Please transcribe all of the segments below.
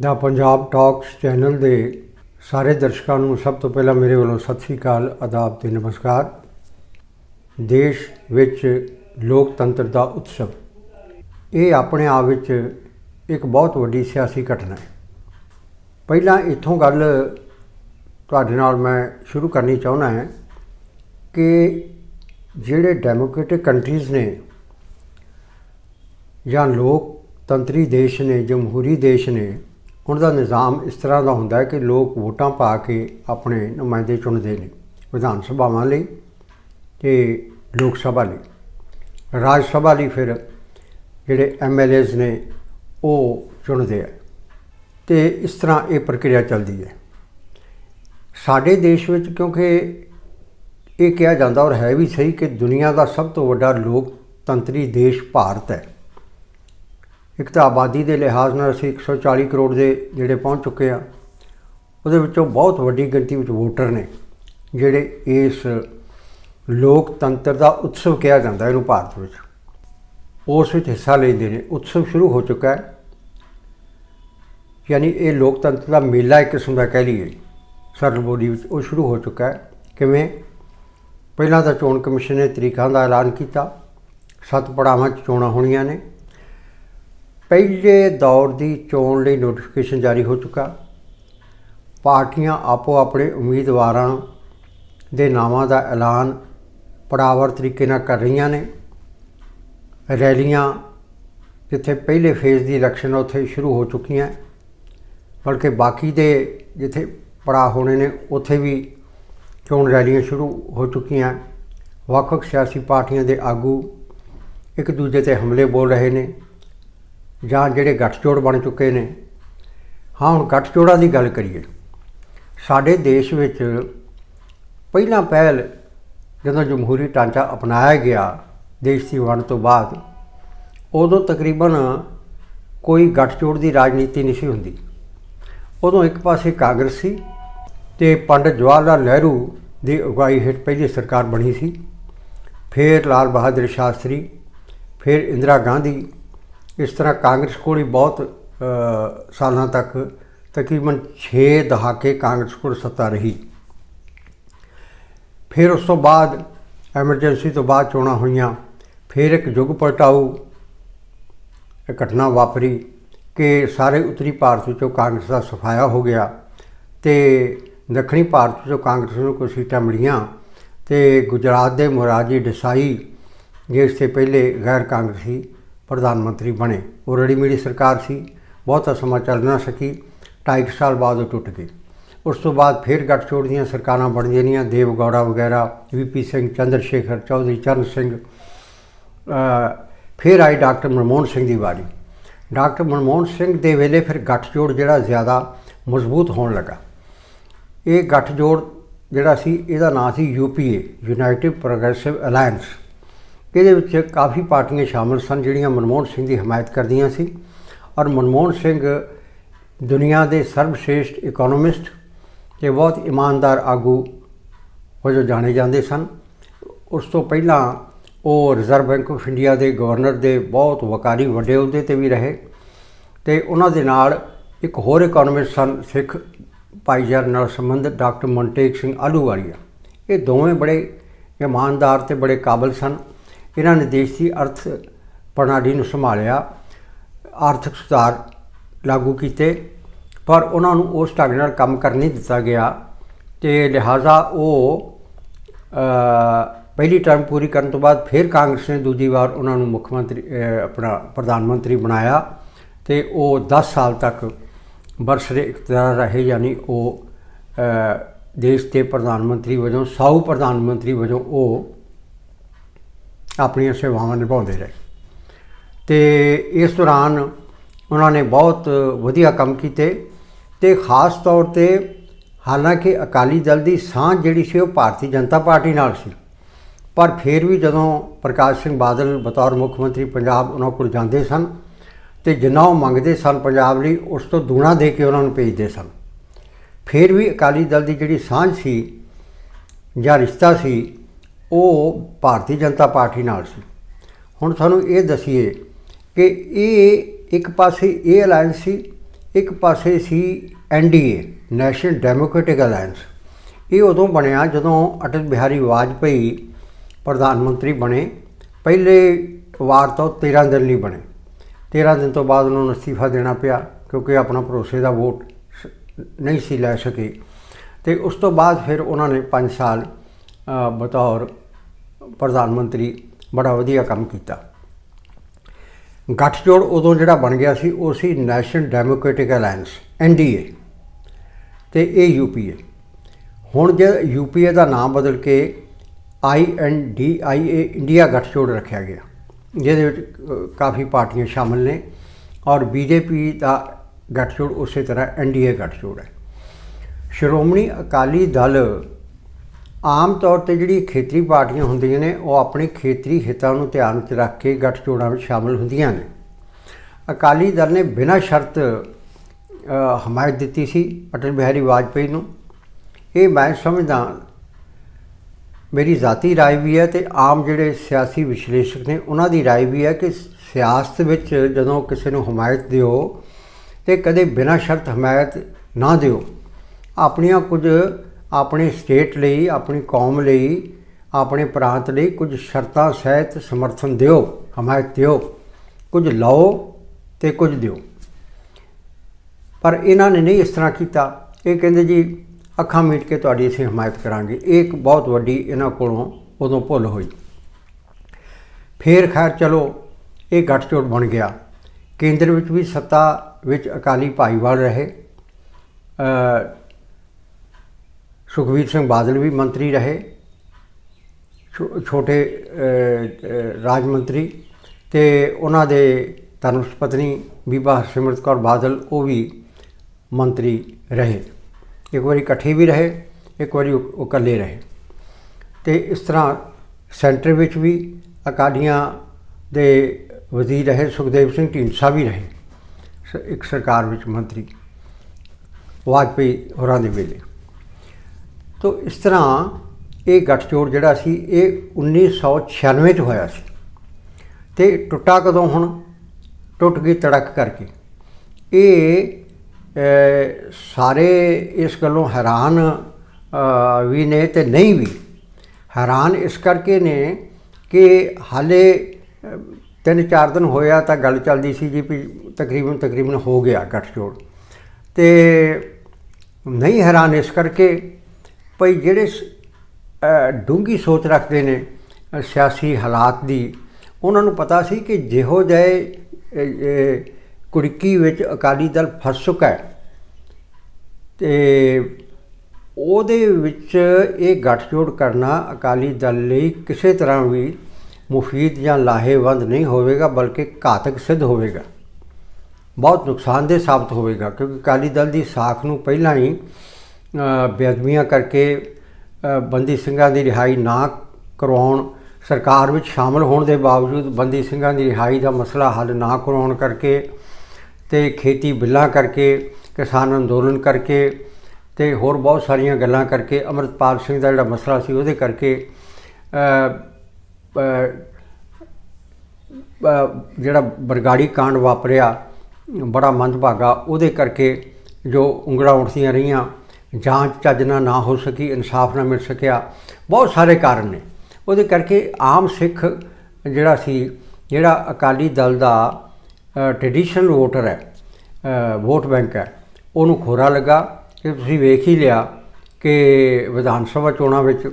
ਦਾ Punjab talks channel ਦੇ ਸਾਰੇ ਦਰਸ਼ਕਾਂ ਨੂੰ ਸਭ ਤੋਂ ਪਹਿਲਾਂ ਮੇਰੇ ਵੱਲੋਂ ਸਤਿ ਸ੍ਰੀ ਅਕਾਲ, ਆਦਾਬ ਤੇ ਨਮਸਕਾਰ। ਦੇਸ਼ ਵਿੱਚ ਲੋਕਤੰਤਰ ਦਾ ਉਤਸਵ। ਇਹ ਆਪਣੇ ਆਪ ਵਿੱਚ ਇੱਕ ਬਹੁਤ ਵੱਡੀ ਸਿਆਸੀ ਘਟਨਾ ਹੈ। ਪਹਿਲਾਂ ਇੱਥੋਂ ਗੱਲ ਤੁਹਾਡੇ ਨਾਲ ਮੈਂ ਸ਼ੁਰੂ ਕਰਨੀ ਚਾਹੁੰਦਾ ਹਾਂ ਕਿ ਜਿਹੜੇ ਡੈਮੋਕ੍ਰੈਟਿਕ ਕੰਟਰੀਜ਼ ਨੇ ਜਾਂ ਲੋਕਤੰਤਰੀ ਦੇਸ਼ ਨੇ, ਜਮਹੂਰੀ ਦੇਸ਼ ਨੇ ਉਹਨਾਂ ਦਾ ਨਿਜ਼ਾਮ ਇਸ ਤਰ੍ਹਾਂ ਦਾ ਹੁੰਦਾ ਹੈ ਕਿ ਲੋਕ ਵੋਟਾਂ ਪਾ ਕੇ ਆਪਣੇ ਨੁਮਾਇੰਦੇ ਚੁਣਦੇ ਨੇ ਵਿਧਾਨ ਸਭਾਵਾਂ ਲਈ ਤੇ ਲੋਕ ਸਭਾ ਲਈ। ਰਾਜ ਸਭਾ ਲਈ ਫਿਰ ਜਿਹੜੇ ਐਮਐਲਏਜ਼ ਨੇ ਉਹ ਚੁਣਦੇ ਆ ਤੇ ਇਸ ਤਰ੍ਹਾਂ ਇਹ ਪ੍ਰਕਿਰਿਆ ਚੱਲਦੀ ਹੈ। ਸਾਡੇ ਦੇਸ਼ ਵਿੱਚ ਕਿਉਂਕਿ ਇਹ ਕਿਹਾ ਜਾਂਦਾ ਔਰ ਹੈ ਵੀ ਸਹੀ ਕਿ ਦੁਨੀਆ ਦਾ ਸਭ ਤੋਂ ਵੱਡਾ ਲੋਕਤੰਤਰੀ ਦੇਸ਼ ਭਾਰਤ ਹੈ। ਇੱਕ ਤਾਂ ਆਬਾਦੀ ਦੇ ਲਿਹਾਜ਼ ਨਾਲ ਅਸੀਂ 140 ਕਰੋੜ ਦੇ ਜਿਹੜੇ ਪਹੁੰਚ ਚੁੱਕੇ ਆ ਉਹਦੇ ਵਿੱਚੋਂ ਬਹੁਤ ਵੱਡੀ ਗਿਣਤੀ ਵਿੱਚ ਵੋਟਰ ਨੇ, ਜਿਹੜੇ ਇਸ ਲੋਕਤੰਤਰ ਦਾ ਉਤਸਵ ਕਿਹਾ ਜਾਂਦਾ ਇਹਨੂੰ ਭਾਰਤ ਵਿੱਚ। ਉਸ ਵਿੱਚ ਹਿੱਸਾ ਲੈਂਦੇ ਨੇ। ਉਤਸਵ ਸ਼ੁਰੂ ਹੋ ਚੁੱਕਾ ਹੈ। ਯਾਨੀ ਇਹ ਲੋਕਤੰਤਰ ਦਾ ਮੇਲਾ ਇੱਕ ਕਿਸਮ ਦਾ ਕਹਿ ਲਈਏ। ਸਰਲ ਬੋਲੀ ਵਿੱਚ ਉਹ ਸ਼ੁਰੂ ਹੋ ਚੁੱਕਾ ਹੈ। ਕਿਵੇਂ? ਪਹਿਲਾਂ ਤਾਂ ਚੋਣ ਕਮਿਸ਼ਨ ਨੇ ਤਰੀਕਾਂ ਦਾ ਐਲਾਨ ਕੀਤਾ। ਸੱਤ ਪੜਾਵਾਂ 'ਚ ਚੋਣਾਂ ਹੋਣੀਆਂ ਨੇ। ਪਹਿਲੇ ਦੌਰ ਦੀ ਚੋਣ ਲਈ ਨੋਟੀਫਿਕੇਸ਼ਨ ਜਾਰੀ ਹੋ ਚੁੱਕਾ। ਪਾਰਟੀਆਂ ਆਪੋ ਆਪਣੇ ਉਮੀਦਵਾਰਾਂ ਦੇ ਨਾਵਾਂ ਦਾ ਐਲਾਨ ਪੜਾਵਰ ਤਰੀਕੇ ਨਾਲ ਕਰ ਰਹੀਆਂ ਨੇ। ਰੈਲੀਆਂ ਜਿੱਥੇ ਪਹਿਲੇ ਫੇਜ਼ ਦੀ ਇਲੈਕਸ਼ਨ ਉੱਥੇ ਸ਼ੁਰੂ ਹੋ ਚੁੱਕੀਆਂ। ਬਲਕਿ ਬਾਕੀ ਦੇ ਜਿੱਥੇ ਪੜਾ ਹੋਣੇ ਨੇ, ਉੱਥੇ ਵੀ ਚੋਣ ਰੈਲੀਆਂ ਸ਼ੁਰੂ ਹੋ ਚੁੱਕੀਆਂ। ਵੱਖ-ਵੱਖ ਸਿਆਸੀ ਪਾਰਟੀਆਂ ਦੇ ਆਗੂ ਇੱਕ ਦੂਜੇ ਤੇ ਹਮਲੇ ਬੋਲ ਰਹੇ ਨੇ। ਜਾਂ ਜਿਹੜੇ ਗੱਠਜੋੜ ਬਣ ਚੁੱਕੇ ਨੇ। ਹਾਂ, ਹੁਣ ਗੱਠਜੋੜਾਂ ਦੀ ਗੱਲ ਕਰੀਏ। ਸਾਡੇ ਦੇਸ਼ ਵਿੱਚ ਪਹਿਲਾਂ ਪਹਿਲ ਜਦੋਂ ਜਮਹੂਰੀ ਢਾਂਚਾ ਅਪਣਾਇਆ ਗਿਆ ਦੇਸ਼ ਦੀ ਵੰਡ ਤੋਂ ਬਾਅਦ, ਉਦੋਂ ਤਕਰੀਬਨ ਕੋਈ ਗੱਠਜੋੜ ਦੀ ਰਾਜਨੀਤੀ ਨਹੀਂ ਸੀ ਹੁੰਦੀ। ਉਦੋਂ ਇੱਕ ਪਾਸੇ ਕਾਂਗਰਸ ਸੀ ਤੇ ਪੰਡਤ ਜਵਾਹਰ ਲਾਲ ਨਹਿਰੂ ਦੀ ਅਗਵਾਈ ਹੇਠ ਪਹਿਲੀ ਸਰਕਾਰ ਬਣੀ ਸੀ। ਫਿਰ ਲਾਲ ਬਹਾਦਰ ਸ਼ਾਸਤਰੀ, ਫਿਰ ਇੰਦਰਾ ਗਾਂਧੀ ਇਸ ਤਰ੍ਹਾਂ ਕਾਂਗਰਸ ਕੋਲ ਹੀ ਬਹੁਤ ਸਾਲਾਂ ਤੱਕ ਤਕਰੀਬਨ 6 ਦਹਾਕੇ ਕਾਂਗਰਸ ਕੋਲ ਸੱਤਾ ਰਹੀ। ਫਿਰ ਉਸ ਤੋਂ ਬਾਅਦ ਐਮਰਜੈਂਸੀ ਤੋਂ ਬਾਅਦ ਚੋਣਾਂ ਹੋਈਆਂ। ਫਿਰ ਇੱਕ ਯੁੱਗ ਪਲਟਾਊ ਘਟਨਾ ਵਾਪਰੀ ਕਿ ਸਾਰੇ ਉੱਤਰੀ ਭਾਰਤ ਵਿੱਚੋਂ ਕਾਂਗਰਸ ਦਾ ਸਫਾਇਆ ਹੋ ਗਿਆ ਤੇ ਦੱਖਣੀ ਭਾਰਤ ਵਿੱਚੋਂ ਕਾਂਗਰਸ ਨੂੰ ਕੁਝ ਸੀਟਾਂ ਮਿਲੀਆਂ ਤੇ ਗੁਜਰਾਤ ਦੇ ਮੁਰਾਜੀ ਦੇਸਾਈ, ਜਿਸ 'ਤੇ ਪਹਿਲੇ ਗੈਰ ਕਾਂਗਰਸੀ ਪ੍ਰਧਾਨ ਮੰਤਰੀ ਬਣੇ। ਉਹ ਰੜੀ ਮਿਲੀ ਸਰਕਾਰ ਸੀ। ਬਹੁਤਾ ਸਮਾਂ ਚੱਲ ਨਾ ਸਕੀ। ਢਾਈ ਕੁ ਸਾਲ ਬਾਅਦ ਉਹ ਟੁੱਟ ਗਈ ਉਸ ਤੋਂ ਬਾਅਦ ਫਿਰ ਗੱਠਜੋੜ ਦੀਆਂ ਸਰਕਾਰਾਂ ਬਣਦੀਆਂ ਰਹੀਆਂ। ਦੇਵ ਗੌੜਾ ਵਗੈਰਾ, ਵੀਪੀ ਸਿੰਘ, ਚੰਦਰ ਸ਼ੇਖਰ, ਚੌਧਰੀ ਚਰਨ ਸਿੰਘ ਫਿਰ ਆਈ ਡਾਕਟਰ ਮਨਮੋਹਨ ਸਿੰਘ ਦੀ ਵਾਰੀ। ਡਾਕਟਰ ਮਨਮੋਹਨ ਸਿੰਘ ਦੇ ਵੇਲੇ ਫਿਰ ਗੱਠਜੋੜ ਜਿਹੜਾ ਜ਼ਿਆਦਾ ਮਜ਼ਬੂਤ ਹੋਣ ਲੱਗਾ। ਇਹ ਗੱਠਜੋੜ ਜਿਹੜਾ ਸੀ, ਇਹਦਾ ਨਾਂ ਸੀ ਯੂਪੀਏ ਯੂਨਾਈਟਿਡ ਪ੍ਰੋਗਰੈਸਿਵ ਅਲਾਈਅੰਸ ਇਹਦੇ ਵਿੱਚ ਕਾਫੀ ਪਾਰਟੀਆਂ ਸ਼ਾਮਲ ਸਨ, ਜਿਹੜੀਆਂ ਮਨਮੋਹਨ ਸਿੰਘ ਦੀ ਹਮਾਇਤ ਕਰਦੀਆਂ ਸੀ। ਔਰ ਮਨਮੋਹਨ ਸਿੰਘ ਦੁਨੀਆ ਦੇ ਸਰਵਸ਼੍ਰੇਸ਼ਟ ਇਕਨੋਮਿਸਟ ਤੇ ਬਹੁਤ ਇਮਾਨਦਾਰ ਆਗੂ ਵਜੋਂ ਜਾਣੇ ਜਾਂਦੇ ਸਨ। ਉਸ ਤੋਂ ਪਹਿਲਾਂ ਉਹ ਰਿਜ਼ਰਵ ਬੈਂਕ ਆਫ ਇੰਡੀਆ ਦੇ ਗਵਰਨਰ ਦੇ ਬਹੁਤ ਵਕਾਰੀ ਵੱਡੇ ਅਹੁਦੇ ਤੇ ਵੀ ਰਹੇ ਤੇ ਉਹਨਾਂ ਦੇ ਨਾਲ ਇੱਕ ਹੋਰ ਇਕਨੋਮਿਸਟ ਸਨ, ਸਿੱਖ ਭਾਈਚਾਰੇ ਨਾਲ ਸੰਬੰਧਿਤ ਡਾਕਟਰ ਮਨਟੇਕ ਸਿੰਘ ਆਲੂਵਾਲੀਆ ਇਹ ਦੋਵੇਂ ਬੜੇ ਇਮਾਨਦਾਰ ਤੇ ਬੜੇ ਕਾਬਲ ਸਨ। ਇਹਨਾਂ ਨੇ ਦੇਸ਼ ਦੀ ਅਰਥ ਪ੍ਰਣਾਲੀ ਨੂੰ ਸੰਭਾਲਿਆ, ਆਰਥਿਕ ਸੁਧਾਰ ਲਾਗੂ ਕੀਤੇ, ਪਰ ਉਹਨਾਂ ਨੂੰ ਉਸ ਢੰਗ ਨਾਲ ਕੰਮ ਕਰਨ ਨਹੀਂ ਦਿੱਤਾ ਗਿਆ ਤੇ ਲਿਹਾਜ਼ਾ ਉਹ ਪਹਿਲੀ ਟਰਮ ਪੂਰੀ ਕਰਨ ਤੋਂ ਬਾਅਦ ਫਿਰ ਕਾਂਗਰਸ ਨੇ ਦੂਜੀ ਵਾਰ ਉਹਨਾਂ ਨੂੰ ਮੁੱਖ ਮੰਤਰੀ ਆਪਣਾ ਪ੍ਰਧਾਨ ਮੰਤਰੀ ਬਣਾਇਆ ਤੇ ਉਹ 10 ਸਾਲ ਤੱਕ ਬਰਸਰੇ ਇਕਤਦਾਰ ਰਹੇ ਯਾਨੀ ਉਹ ਦੇਸ਼ ਦੇ ਪ੍ਰਧਾਨ ਮੰਤਰੀ ਵਜੋਂ, ਸਾਊ ਪ੍ਰਧਾਨ ਮੰਤਰੀ ਵਜੋਂ ਉਹ ਆਪਣੀਆਂ ਸੇਵਾਵਾਂ ਨਿਭਾਉਂਦੇ ਰਹੇ। ਤੇ ਇਸ ਦੌਰਾਨ ਉਹਨਾਂ ਨੇ ਬਹੁਤ ਵਧੀਆ ਕੰਮ ਕੀਤੇ ਤੇ ਖਾਸ ਤੌਰ ਤੇ ਹਾਲਾਂਕਿ ਅਕਾਲੀ ਦਲ ਦੀ ਸਾਂਝ ਜਿਹੜੀ ਸੀ ਉਹ ਭਾਰਤੀ ਜਨਤਾ ਪਾਰਟੀ ਨਾਲ ਸੀ। ਪਰ ਫਿਰ ਵੀ ਜਦੋਂ ਪ੍ਰਕਾਸ਼ ਸਿੰਘ ਬਾਦਲ ਬਤੌਰ ਮੁੱਖ ਮੰਤਰੀ ਪੰਜਾਬ ਉਹਨਾਂ ਕੋਲ ਜਾਂਦੇ ਸਨ ਤੇ ਜਿੰਨਾ ਉਹ ਮੰਗਦੇ ਸਨ ਪੰਜਾਬ ਲਈ, ਉਸ ਤੋਂ ਦੂਣਾ ਦੇ ਕੇ ਉਹਨਾਂ ਨੂੰ ਭੇਜਦੇ ਸਨ। ਫਿਰ ਵੀ ਅਕਾਲੀ ਦਲ ਦੀ ਜਿਹੜੀ ਸਾਂਝ ਸੀ ਜਾਂ ਰਿਸ਼ਤਾ ਸੀ ਉਹ ਭਾਰਤੀ ਜਨਤਾ ਪਾਰਟੀ ਨਾਲ ਸੀ। ਹੁਣ ਤੁਹਾਨੂੰ ਇਹ ਦਸੀਏ ਕਿ ਇਹ ਇੱਕ ਪਾਸੇ ਇਹ ਅਲਾਈਅੰਸ ਸੀ, ਇੱਕ ਪਾਸੇ ਸੀ ਐਨਡੀਏ ਨੈਸ਼ਨਲ ਡੈਮੋਕ੍ਰੈਟਿਕ ਅਲਾਈਅੰਸ ਇਹ ਉਦੋਂ ਬਣਿਆ ਜਦੋਂ ਅਟਲ ਬਿਹਾਰੀ ਵਾਜਪਾਈ ਪ੍ਰਧਾਨ ਮੰਤਰੀ ਬਣੇ। ਪਹਿਲੇ ਵਾਰ ਤੋਂ 13 ਦਿਨ ਲਈ ਬਣੇ। 13 ਦਿਨ ਤੋਂ ਬਾਅਦ ਉਹਨਾਂ ਨੂੰ ਅਸਤੀਫਾ ਦੇਣਾ ਪਿਆ ਕਿਉਂਕਿ ਆਪਣਾ ਭਰੋਸੇ ਦਾ ਵੋਟ ਨਹੀਂ ਸੀ ਲੈ ਸਕੇ। ਤੇ ਉਸ ਤੋਂ ਬਾਅਦ ਫਿਰ ਉਹਨਾਂ ਨੇ 5 ਸਾਲ ਬਤੌਰ ਪ੍ਰਧਾਨ ਮੰਤਰੀ ਬੜਾ ਵਧੀਆ ਕੰਮ ਕੀਤਾ। ਗੱਠਜੋੜ ਉਦੋਂ ਜਿਹੜਾ ਬਣ ਗਿਆ ਸੀ, ਉਹ ਸੀ ਨੈਸ਼ਨਲ ਡੈਮੋਕ੍ਰੈਟਿਕ ਅਲਾਈਅੰਸ ਐਨਡੀਏ ਤੇ ਇਹ ਯੂਪੀਏ ਹੁਣ ਜੇ ਯੂਪੀਏ ਦਾ ਨਾਮ ਬਦਲ ਕੇ ਆਈਐਨਡੀਆਈਏ ਇੰਡੀਆ ਗੱਠਜੋੜ ਰੱਖਿਆ ਗਿਆ, ਜਿਹਦੇ ਵਿੱਚ ਕਾਫੀ ਪਾਰਟੀਆਂ ਸ਼ਾਮਲ ਨੇ ਔਰ ਬੀਜੇਪੀ ਦਾ ਗੱਠਜੋੜ ਉਸੇ ਤਰ੍ਹਾਂ ਐਨਡੀਏ ਗੱਠਜੋੜ ਹੈ। ਸ਼੍ਰੋਮਣੀ ਅਕਾਲੀ ਦਲ ਆਮ ਤੌਰ ਤੇ ਜਿਹੜੀ ਖੇਤਰੀ ਪਾਰਟੀਆਂ ਹੁੰਦੀਆਂ ਨੇ ਉਹ ਆਪਣੇ ਖੇਤਰੀ ਹਿੱਤਾਂ ਨੂੰ ਧਿਆਨ ਵਿੱਚ ਰੱਖ ਕੇ ਗੱਠਜੋੜਾਂ ਵਿੱਚ ਸ਼ਾਮਲ ਹੁੰਦੀਆਂ ਨੇ ਅਕਾਲੀ ਦਲ ਨੇ ਬਿਨਾਂ ਸ਼ਰਤ ਅ, ਹਮਾਇਤ ਦਿੱਤੀ ਸੀ ਅਟਲ ਬਿਹਾਰੀ ਵਾਜਪਾਈ ਨੂੰ ਇਹ ਮੈਂ ਸਮਝਦਾ ਮੇਰੀ ਜ਼ਾਤੀ رائے ਵੀ ਹੈ ਤੇ ਆਮ ਜਿਹੜੇ ਸਿਆਸੀ ਵਿਸ਼ਲੇਸ਼ਕ ਨੇ ਉਹਨਾਂ ਦੀ رائے ਵੀ ਹੈ ਕਿ ਸਿਆਸਤ ਵਿੱਚ ਜਦੋਂ ਕਿਸੇ ਨੂੰ ਹਮਾਇਤ ਦਿਓ ਤੇ ਕਦੇ ਬਿਨਾਂ ਸ਼ਰਤ ਹਮਾਇਤ ਨਾ ਦਿਓ ਆਪਣੀਆਂ ਕੁਝ ਆਪਣੇ ਸਟੇਟ ਲਈ, ਆਪਣੀ ਕੌਮ ਲਈ, ਆਪਣੇ ਪ੍ਰਾਂਤ ਲਈ ਕੁਝ ਸ਼ਰਤਾਂ ਸਹਿਤ ਸਮਰਥਨ ਦਿਓ, ਹਮਾਇਤ ਦਿਓ। ਕੁਝ ਲਓ ਤੇ ਕੁਝ ਦਿਓ। ਪਰ ਇਹਨਾਂ ਨੇ ਨਹੀਂ ਇਸ ਤਰ੍ਹਾਂ ਕੀਤਾ। ਇਹ ਕਹਿੰਦੇ ਜੀ, ਅੱਖਾਂ ਮੀਟ ਕੇ ਤੁਹਾਡੀ ਅਸੀਂ ਹਮਾਇਤ ਕਰਾਂਗੇ। ਇਹ ਇੱਕ ਬਹੁਤ ਵੱਡੀ ਇਹਨਾਂ ਕੋਲੋਂ ਉਦੋਂ ਭੁੱਲ ਹੋਈ। ਫੇਰ ਖੈਰ ਚਲੋ, ਇਹ ਗੱਠਜੋੜ ਬਣ ਗਿਆ। ਕੇਂਦਰ ਵਿੱਚ ਵੀ ਸੱਤਾ ਵਿੱਚ ਅਕਾਲੀ ਭਾਈਵਾਲ ਰਹੇ। ਅ, ਸੁਖਬੀਰ ਸਿੰਘ ਬਾਦਲ ਵੀ ਮੰਤਰੀ ਰਹੇ ਛੋ- ਛੋਟੇ ਰਾਜ ਮੰਤਰੀ ਤੇ ਉਹਨਾਂ ਦੇ ਧਰਮ ਪਤਨੀ ਬੀਬਾ ਹਰਸਿਮਰਤ ਕੌਰ ਬਾਦਲ ਉਹ ਵੀ ਮੰਤਰੀ ਰਹੇ। ਇੱਕ ਵਾਰੀ ਇਕੱਠੇ ਵੀ ਰਹੇ ਇੱਕ ਵਾਰੀ ਉਹ ਇਕੱਲੇ ਰਹੇ। ਤੇ ਇਸ ਤਰ੍ਹਾਂ ਸੈਂਟਰ ਵਿੱਚ ਵੀ ਅਕਾਲੀਆਂ ਦੇ ਵਜ਼ੀਰ ਰਹੇ ਸੁਖਦੇਵ ਸਿੰਘ ਢੀਂਡਸਾ ਵੀ ਰਹੇ। ਸ- ਇੱਕ ਸਰਕਾਰ ਵਿੱਚ ਮੰਤਰੀ ਵਾਜਪੇਈ ਹੋਰਾਂ ਦੇ ਵੇਲੇ। ਤੋ ਇਸ ਤਰ੍ਹਾਂ ਇਹ ਗੱਠਜੋੜ ਜਿਹੜਾ ਸੀ, ਇਹ 1996 ਚ ਹੋਇਆ ਸੀ। ਤੇ ਟੁੱਟਾ ਕਦੋਂ ਹੁਣ? ਟੁੱਟ ਗਈ ਤੜਕ ਕਰਕੇ। ਇਹ ਸਾਰੇ ਇਸ ਗੱਲੋਂ ਹੈਰਾਨ ਵੀ ਨੇ ਤੇ ਨਹੀਂ ਵੀ। ਹੈਰਾਨ ਇਸ ਕਰਕੇ ਨੇ ਕਿ ਹਾਲੇ ਤਿੰਨ ਚਾਰ ਦਿਨ ਹੋਇਆ ਤਾਂ ਗੱਲ ਚੱਲਦੀ ਸੀ ਜੀ ਵੀ ਤਕਰੀਬਨ ਤਕਰੀਬਨ ਹੋ ਗਿਆ ਗੱਠਜੋੜ। ਤੇ ਨਹੀਂ ਹੈਰਾਨ ਇਸ ਕਰਕੇ ਭਈ ਜਿਹੜੇ ਸ- ਡੂੰਘੀ ਸੋਚ ਰੱਖਦੇ ਨੇ ਸਿਆਸੀ ਹਾਲਾਤ ਦੀ, ਉਹਨਾਂ ਨੂੰ ਪਤਾ ਸੀ ਕਿ ਜਿਹੋ ਜਿਹੇ ਕੁੜਕੀ ਵਿੱਚ ਅਕਾਲੀ ਦਲ ਫਸ ਚੁੱਕਾ ਹੈ। ਤੇ ਉਹਦੇ ਵਿੱਚ ਇਹ ਗੱਠਜੋੜ ਕਰਨਾ ਅਕਾਲੀ ਦਲ ਲਈ ਕਿਸੇ ਤਰ੍ਹਾਂ ਵੀ ਮੁਫੀਦ ਜਾਂ ਲਾਹੇਵੰਦ ਨਹੀਂ ਹੋਵੇਗਾ, ਬਲਕਿ ਘਾਤਕ ਸਿੱਧ ਹੋਵੇਗਾ। ਬਹੁਤ ਨੁਕਸਾਨਦੇਹ ਸਾਬਤ ਹੋਵੇਗਾ, ਕਿਉਂਕਿ ਅਕਾਲੀ ਦਲ ਦੀ ਸਾਖ ਨੂੰ ਪਹਿਲਾਂ ਹੀ ਬੇਅਦਬੀਆਂ ਕਰਕੇ ਬੰਦੀ ਸਿੰਘਾਂ ਦੀ ਰਿਹਾਈ ਨਾ ਕਰਵਾਉਣ ਸਰਕਾਰ ਵਿੱਚ ਸ਼ਾਮਲ ਹੋਣ ਦੇ ਬਾਵਜੂਦ ਬੰਦੀ ਸਿੰਘਾਂ ਦੀ ਰਿਹਾਈ ਦਾ ਮਸਲਾ ਹੱਲ ਨਾ ਕਰਵਾਉਣ ਕਰਕੇ ਤੇ ਖੇਤੀ ਬਿੱਲਾਂ ਕਰਕੇ, ਕਿਸਾਨ ਅੰਦੋਲਨ ਕਰਕੇ ਤੇ ਹੋਰ ਬਹੁਤ ਸਾਰੀਆਂ ਗੱਲਾਂ ਕਰਕੇ ਅਮਰਤਪਾਲ ਸਿੰਘ ਦਾ ਜਿਹੜਾ ਮਸਲਾ ਸੀ ਉਹਦੇ ਕਰਕੇ ਜਿਹੜਾ ਬਰਗਾੜੀ ਕਾਂਡ ਵਾਪਰਿਆ, ਬੜਾ ਮੰਦਭਾਗਾ, ਉਹਦੇ ਕਰਕੇ ਜੋ ਉਂਗਲਾਂ ਉੱਠਦੀਆਂ ਰਹੀਆਂ। ਜਾਂਚ ਚੱਜ ਨਾਲ ਨਾ ਹੋ ਸਕੀ, ਇਨਸਾਫ ਨਾ ਮਿਲ ਸਕਿਆ, ਬਹੁਤ ਸਾਰੇ ਕਾਰਨ ਨੇ। ਉਹਦੇ ਕਰਕੇ ਆਮ ਸਿੱਖ ਜਿਹੜਾ ਸੀ, ਜਿਹੜਾ ਅਕਾਲੀ ਦਲ ਦਾ ਟ੍ਰੈਡੀਸ਼ਨਲ ਵੋਟਰ ਹੈ ਵੋਟ ਬੈਂਕ ਹੈ, ਉਹਨੂੰ ਖੋਰਾ ਲੱਗਾ ਕਿ ਤੁਸੀਂ ਵੇਖ ਹੀ ਲਿਆ ਕਿ ਵਿਧਾਨ ਸਭਾ ਚੋਣਾਂ ਵਿੱਚ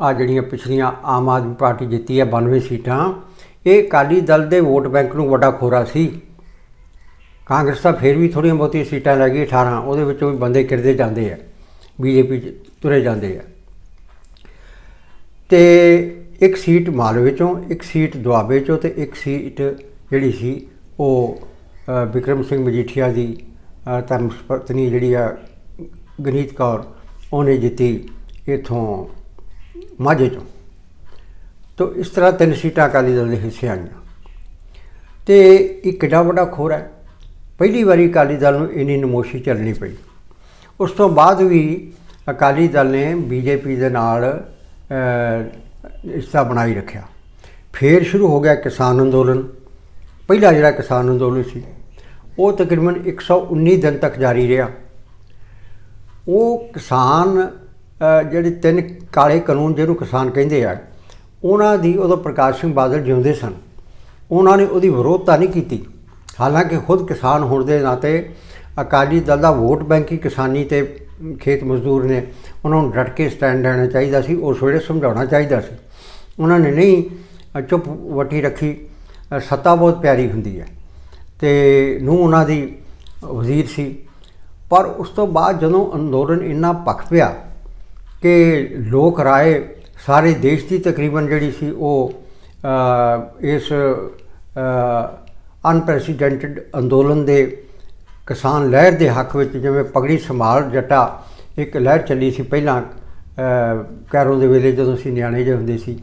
ਆ ਜਿਹੜੀਆਂ ਪਿਛਲੀਆਂ ਆਮ ਆਦਮੀ ਪਾਰਟੀ ਜਿੱਤੀ ਹੈ 92 ਸੀਟਾਂ, ਇਹ ਅਕਾਲੀ ਦਲ ਦੇ ਵੋਟ ਬੈਂਕ ਨੂੰ ਵੱਡਾ ਖੋਰਾ ਸੀ। ਕਾਂਗਰਸ ਤਾਂ ਫਿਰ ਵੀ ਥੋੜ੍ਹੀਆਂ ਬਹੁਤੀਆਂ ਸੀਟਾਂ ਲੈ ਗਈ 18 ਉਹਦੇ ਵਿੱਚੋਂ ਵੀ ਬੰਦੇ ਕਿਰਦੇ ਜਾਂਦੇ ਆ ਬੀਜੇਪੀ ਚ ਤੁਰੇ ਜਾਂਦੇ ਆ। ਤੇ ਇੱਕ ਸੀਟ ਮਾਲਵੇ ਚੋਂ ਇੱਕ ਸੀਟ ਦੁਆਬੇ ਚੋਂ ਤੇ ਇੱਕ ਸੀਟ ਜਿਹੜੀ ਸੀ ਉਹ ਅ, ਵਿਕਰਮ ਸਿੰਘ ਮਜੀਠੀਆ ਦੀ ਅ, ਧਰਮ ਪਤਨੀ ਜਿਹੜੀ ਆ ਗਨੀਤ ਕੌਰ ਉਹਨੇ ਜਿੱਤੀ ਇਥੋਂ ਮਾਝੇ ਚੋਂ। ਤੋ ਇਸ ਤਰ੍ਹਾਂ ਤਿੰਨ ਸੀਟਾਂ ਅਕਾਲੀ ਦਲ ਦੇ ਹਿੱਸੇ ਆਈਆਂ। ਤੇ ਇੱਕ ਕਿੱਡਾ ਵੱਡਾ ਖੋਰ ਹੈ। ਪਹਿਲੀ ਵਾਰੀ ਅਕਾਲੀ ਦਲ ਨੂੰ ਇੰਨੀ ਨਮੋਸ਼ੀ ਚੱਲਣੀ ਪਈ। ਉਸ ਤੋਂ ਬਾਅਦ ਵੀ ਅਕਾਲੀ ਦਲ ਨੇ ਬੀਜੇਪੀ ਦੇ ਨਾਲ ਅ, ਰਿਸ਼ਤਾ ਬਣਾਈ ਰੱਖਿਆ। ਫੇਰ ਸ਼ੁਰੂ ਹੋ ਗਿਆ ਕਿਸਾਨ ਅੰਦੋਲਨ। ਪਹਿਲਾ ਜਿਹੜਾ ਕਿਸਾਨ ਅੰਦੋਲਨ ਸੀ ਉਹ ਤਕਰੀਬਨ 119 ਦਿਨ ਤੱਕ ਜਾਰੀ ਰਿਹਾ। ਉਹ ਕਿਸਾਨ ਜਿਹੜੇ ਤਿੰਨ ਕਾਲੇ ਕਾਨੂੰਨ ਜਿਹਨੂੰ ਕਿਸਾਨ ਕਹਿੰਦੇ ਆ ਉਹਨਾਂ ਦੀ ਉਦੋਂ ਪ੍ਰਕਾਸ਼ ਸਿੰਘ ਬਾਦਲ ਜਿਉਂਦੇ ਸਨ। ਉਹਨਾਂ ਨੇ ਉਹਦੀ ਵਿਰੋਧਤਾ ਨਹੀਂ ਕੀਤੀ। ਹਾਲਾਂਕਿ ਖੁਦ ਕਿਸਾਨ ਹੋਣ ਦੇ ਨਾਤੇ ਅਕਾਲੀ ਦਲ ਦਾ ਵੋਟ ਬੈਂਕ ਹੀ ਕਿਸਾਨੀ ਤੇ ਖੇਤ ਮਜ਼ਦੂਰ ਨੇ, ਉਹਨਾਂ ਨੂੰ ਡਟ ਕੇ ਸਟੈਂਡ ਲੈਣਾ ਚਾਹੀਦਾ ਸੀ ਉਸ ਵੇਲੇ ਸਮਝਾਉਣਾ ਚਾਹੀਦਾ ਸੀ। ਉਹਨਾਂ ਨੇ ਨਹੀਂ ਚੁੱਪ ਵਟੀ ਰੱਖੀ ਸੱਤਾ ਬਹੁਤ ਪਿਆਰੀ ਹੁੰਦੀ ਹੈ ਤੇ ਨੂੰ ਉਹਨਾਂ ਦੀ ਵਜ਼ੀਰ ਸੀ। ਪਰ ਉਸ ਤੋਂ ਬਾਅਦ ਜਦੋਂ ਅੰਦੋਲਨ ਇੰਨਾ ਪੱਕ ਪਿਆ ਕਿ ਲੋਕ ਰਾਏ ਸਾਰੇ ਦੇਸ਼ ਦੀ ਤਕਰੀਬਨ ਜਿਹੜੀ ਸੀ ਉਹ ਇਸ ਅਨਪ੍ਰੈਸੀਡੈਂਟਡ ਅੰਦੋਲਨ ਦੇ ਕਿਸਾਨ ਲਹਿਰ ਦੇ ਹੱਕ ਵਿੱਚ ਜਿਵੇਂ ਪਗੜੀ ਸੰਭਾਲ ਜੱਟਾ ਇੱਕ ਲਹਿਰ ਚੱਲੀ ਸੀ ਪਹਿਲਾਂ ਅ, ਕੈਰੋਂ ਦੇ ਵੇਲੇ ਜਦੋਂ ਅਸੀਂ ਨਿਆਣੇ ਜਿਹੇ ਹੁੰਦੇ ਸੀ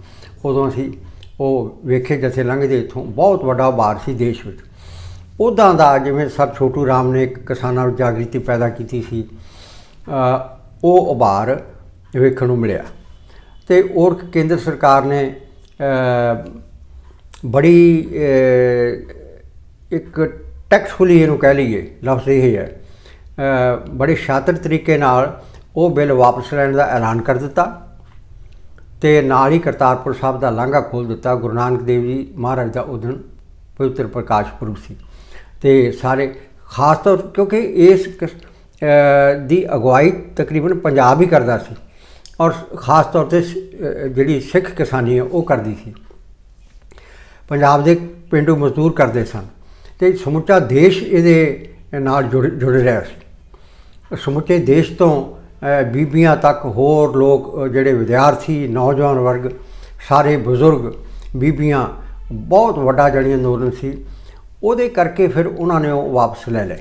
ਉਦੋਂ ਅਸੀਂ ਉਹ ਵੇਖੇ ਜਥੇ ਲੰਘਦੇ ਇੱਥੋਂ ਬਹੁਤ ਵੱਡਾ ਭਾਰ ਸੀ ਦੇਸ਼ ਵਿੱਚ। ਉੱਦਾਂ ਦਾ ਜਿਵੇਂ ਸਰ ਛੋਟੂ ਰਾਮ ਨੇ ਇੱਕ ਕਿਸਾਨਾਂ ਵਿੱਚ ਜਾਗ੍ਰਿਤੀ ਪੈਦਾ ਕੀਤੀ ਸੀ ਉਹ ਉਭਾਰ ਵੇਖਣ ਨੂੰ ਮਿਲਿਆ। ਤੇ ਔਰ ਕੇਂਦਰ ਸਰਕਾਰ ਨੇ ਬੜੀ ਇੱਕ ਟੈਕਸਫੁਲੀ ਇਹਨੂੰ ਕਹਿ ਲਈਏ, ਲਫ਼ਜ਼ ਇਹ ਹੈ ਬੜੇ ਸ਼ਾਤਰ ਤਰੀਕੇ ਨਾਲ ਉਹ ਬਿੱਲ ਵਾਪਸ ਲੈਣ ਦਾ ਐਲਾਨ ਕਰ ਦਿੱਤਾ ਤੇ ਨਾਲ ਹੀ ਕਰਤਾਰਪੁਰ ਸਾਹਿਬ ਦਾ ਲਾਂਘਾ ਖੋਲ ਦਿੱਤਾ, ਗੁਰੂ ਨਾਨਕ ਦੇਵ ਜੀ ਮਹਾਰਾਜ ਦਾ ਉਹ ਦਿਨ ਪਵਿੱਤਰ ਪ੍ਰਕਾਸ਼ ਪੁਰਬ ਸੀ। ਤੇ ਸਾਰੇ, ਖਾਸ ਤੌਰ, ਕਿਉਂਕਿ ਇਸ ਕਿਸ- ਦੀ ਅਗਵਾਈ ਤਕਰੀਬਨ ਪੰਜਾਬ ਹੀ ਕਰਦਾ ਸੀ ਔਰ ਖਾਸ ਤੌਰ ਤੇ ਸ- ਜਿਹੜੀ ਸਿੱਖ ਕਿਸਾਨੀ ਹੈ ਉਹ ਕਰਦੀ ਸੀ। ਪੰਜਾਬ ਦੇ ਪਿੰਡੂ ਮਜ਼ਦੂਰ ਕਰਦੇ ਸਨ। ਤੇ ਸਮੁੱਚਾ ਦੇਸ਼ ਇਹਦੇ ਨਾਲ ਜੁੜ ਜੁੜ ਰਿਹਾ ਸੀ। ਸਮੁੱਚੇ ਦੇਸ਼ ਤੋਂ ਬੀਬੀਆਂ ਤੱਕ ਹੋਰ ਲੋਕ ਜਿਹੜੇ ਵਿਦਿਆਰਥੀ, ਨੌਜਵਾਨ ਵਰਗ, ਸਾਰੇ ਬਜ਼ੁਰਗ, ਬੀਬੀਆਂ, ਬਹੁਤ ਵੱਡਾ ਜਿਹੜੀ ਅੰਦੋਲਨ ਸੀ, ਉਹਦੇ ਕਰਕੇ ਫਿਰ ਉਹਨਾਂ ਨੇ ਉਹ ਵਾਪਸ ਲੈ ਲਏ।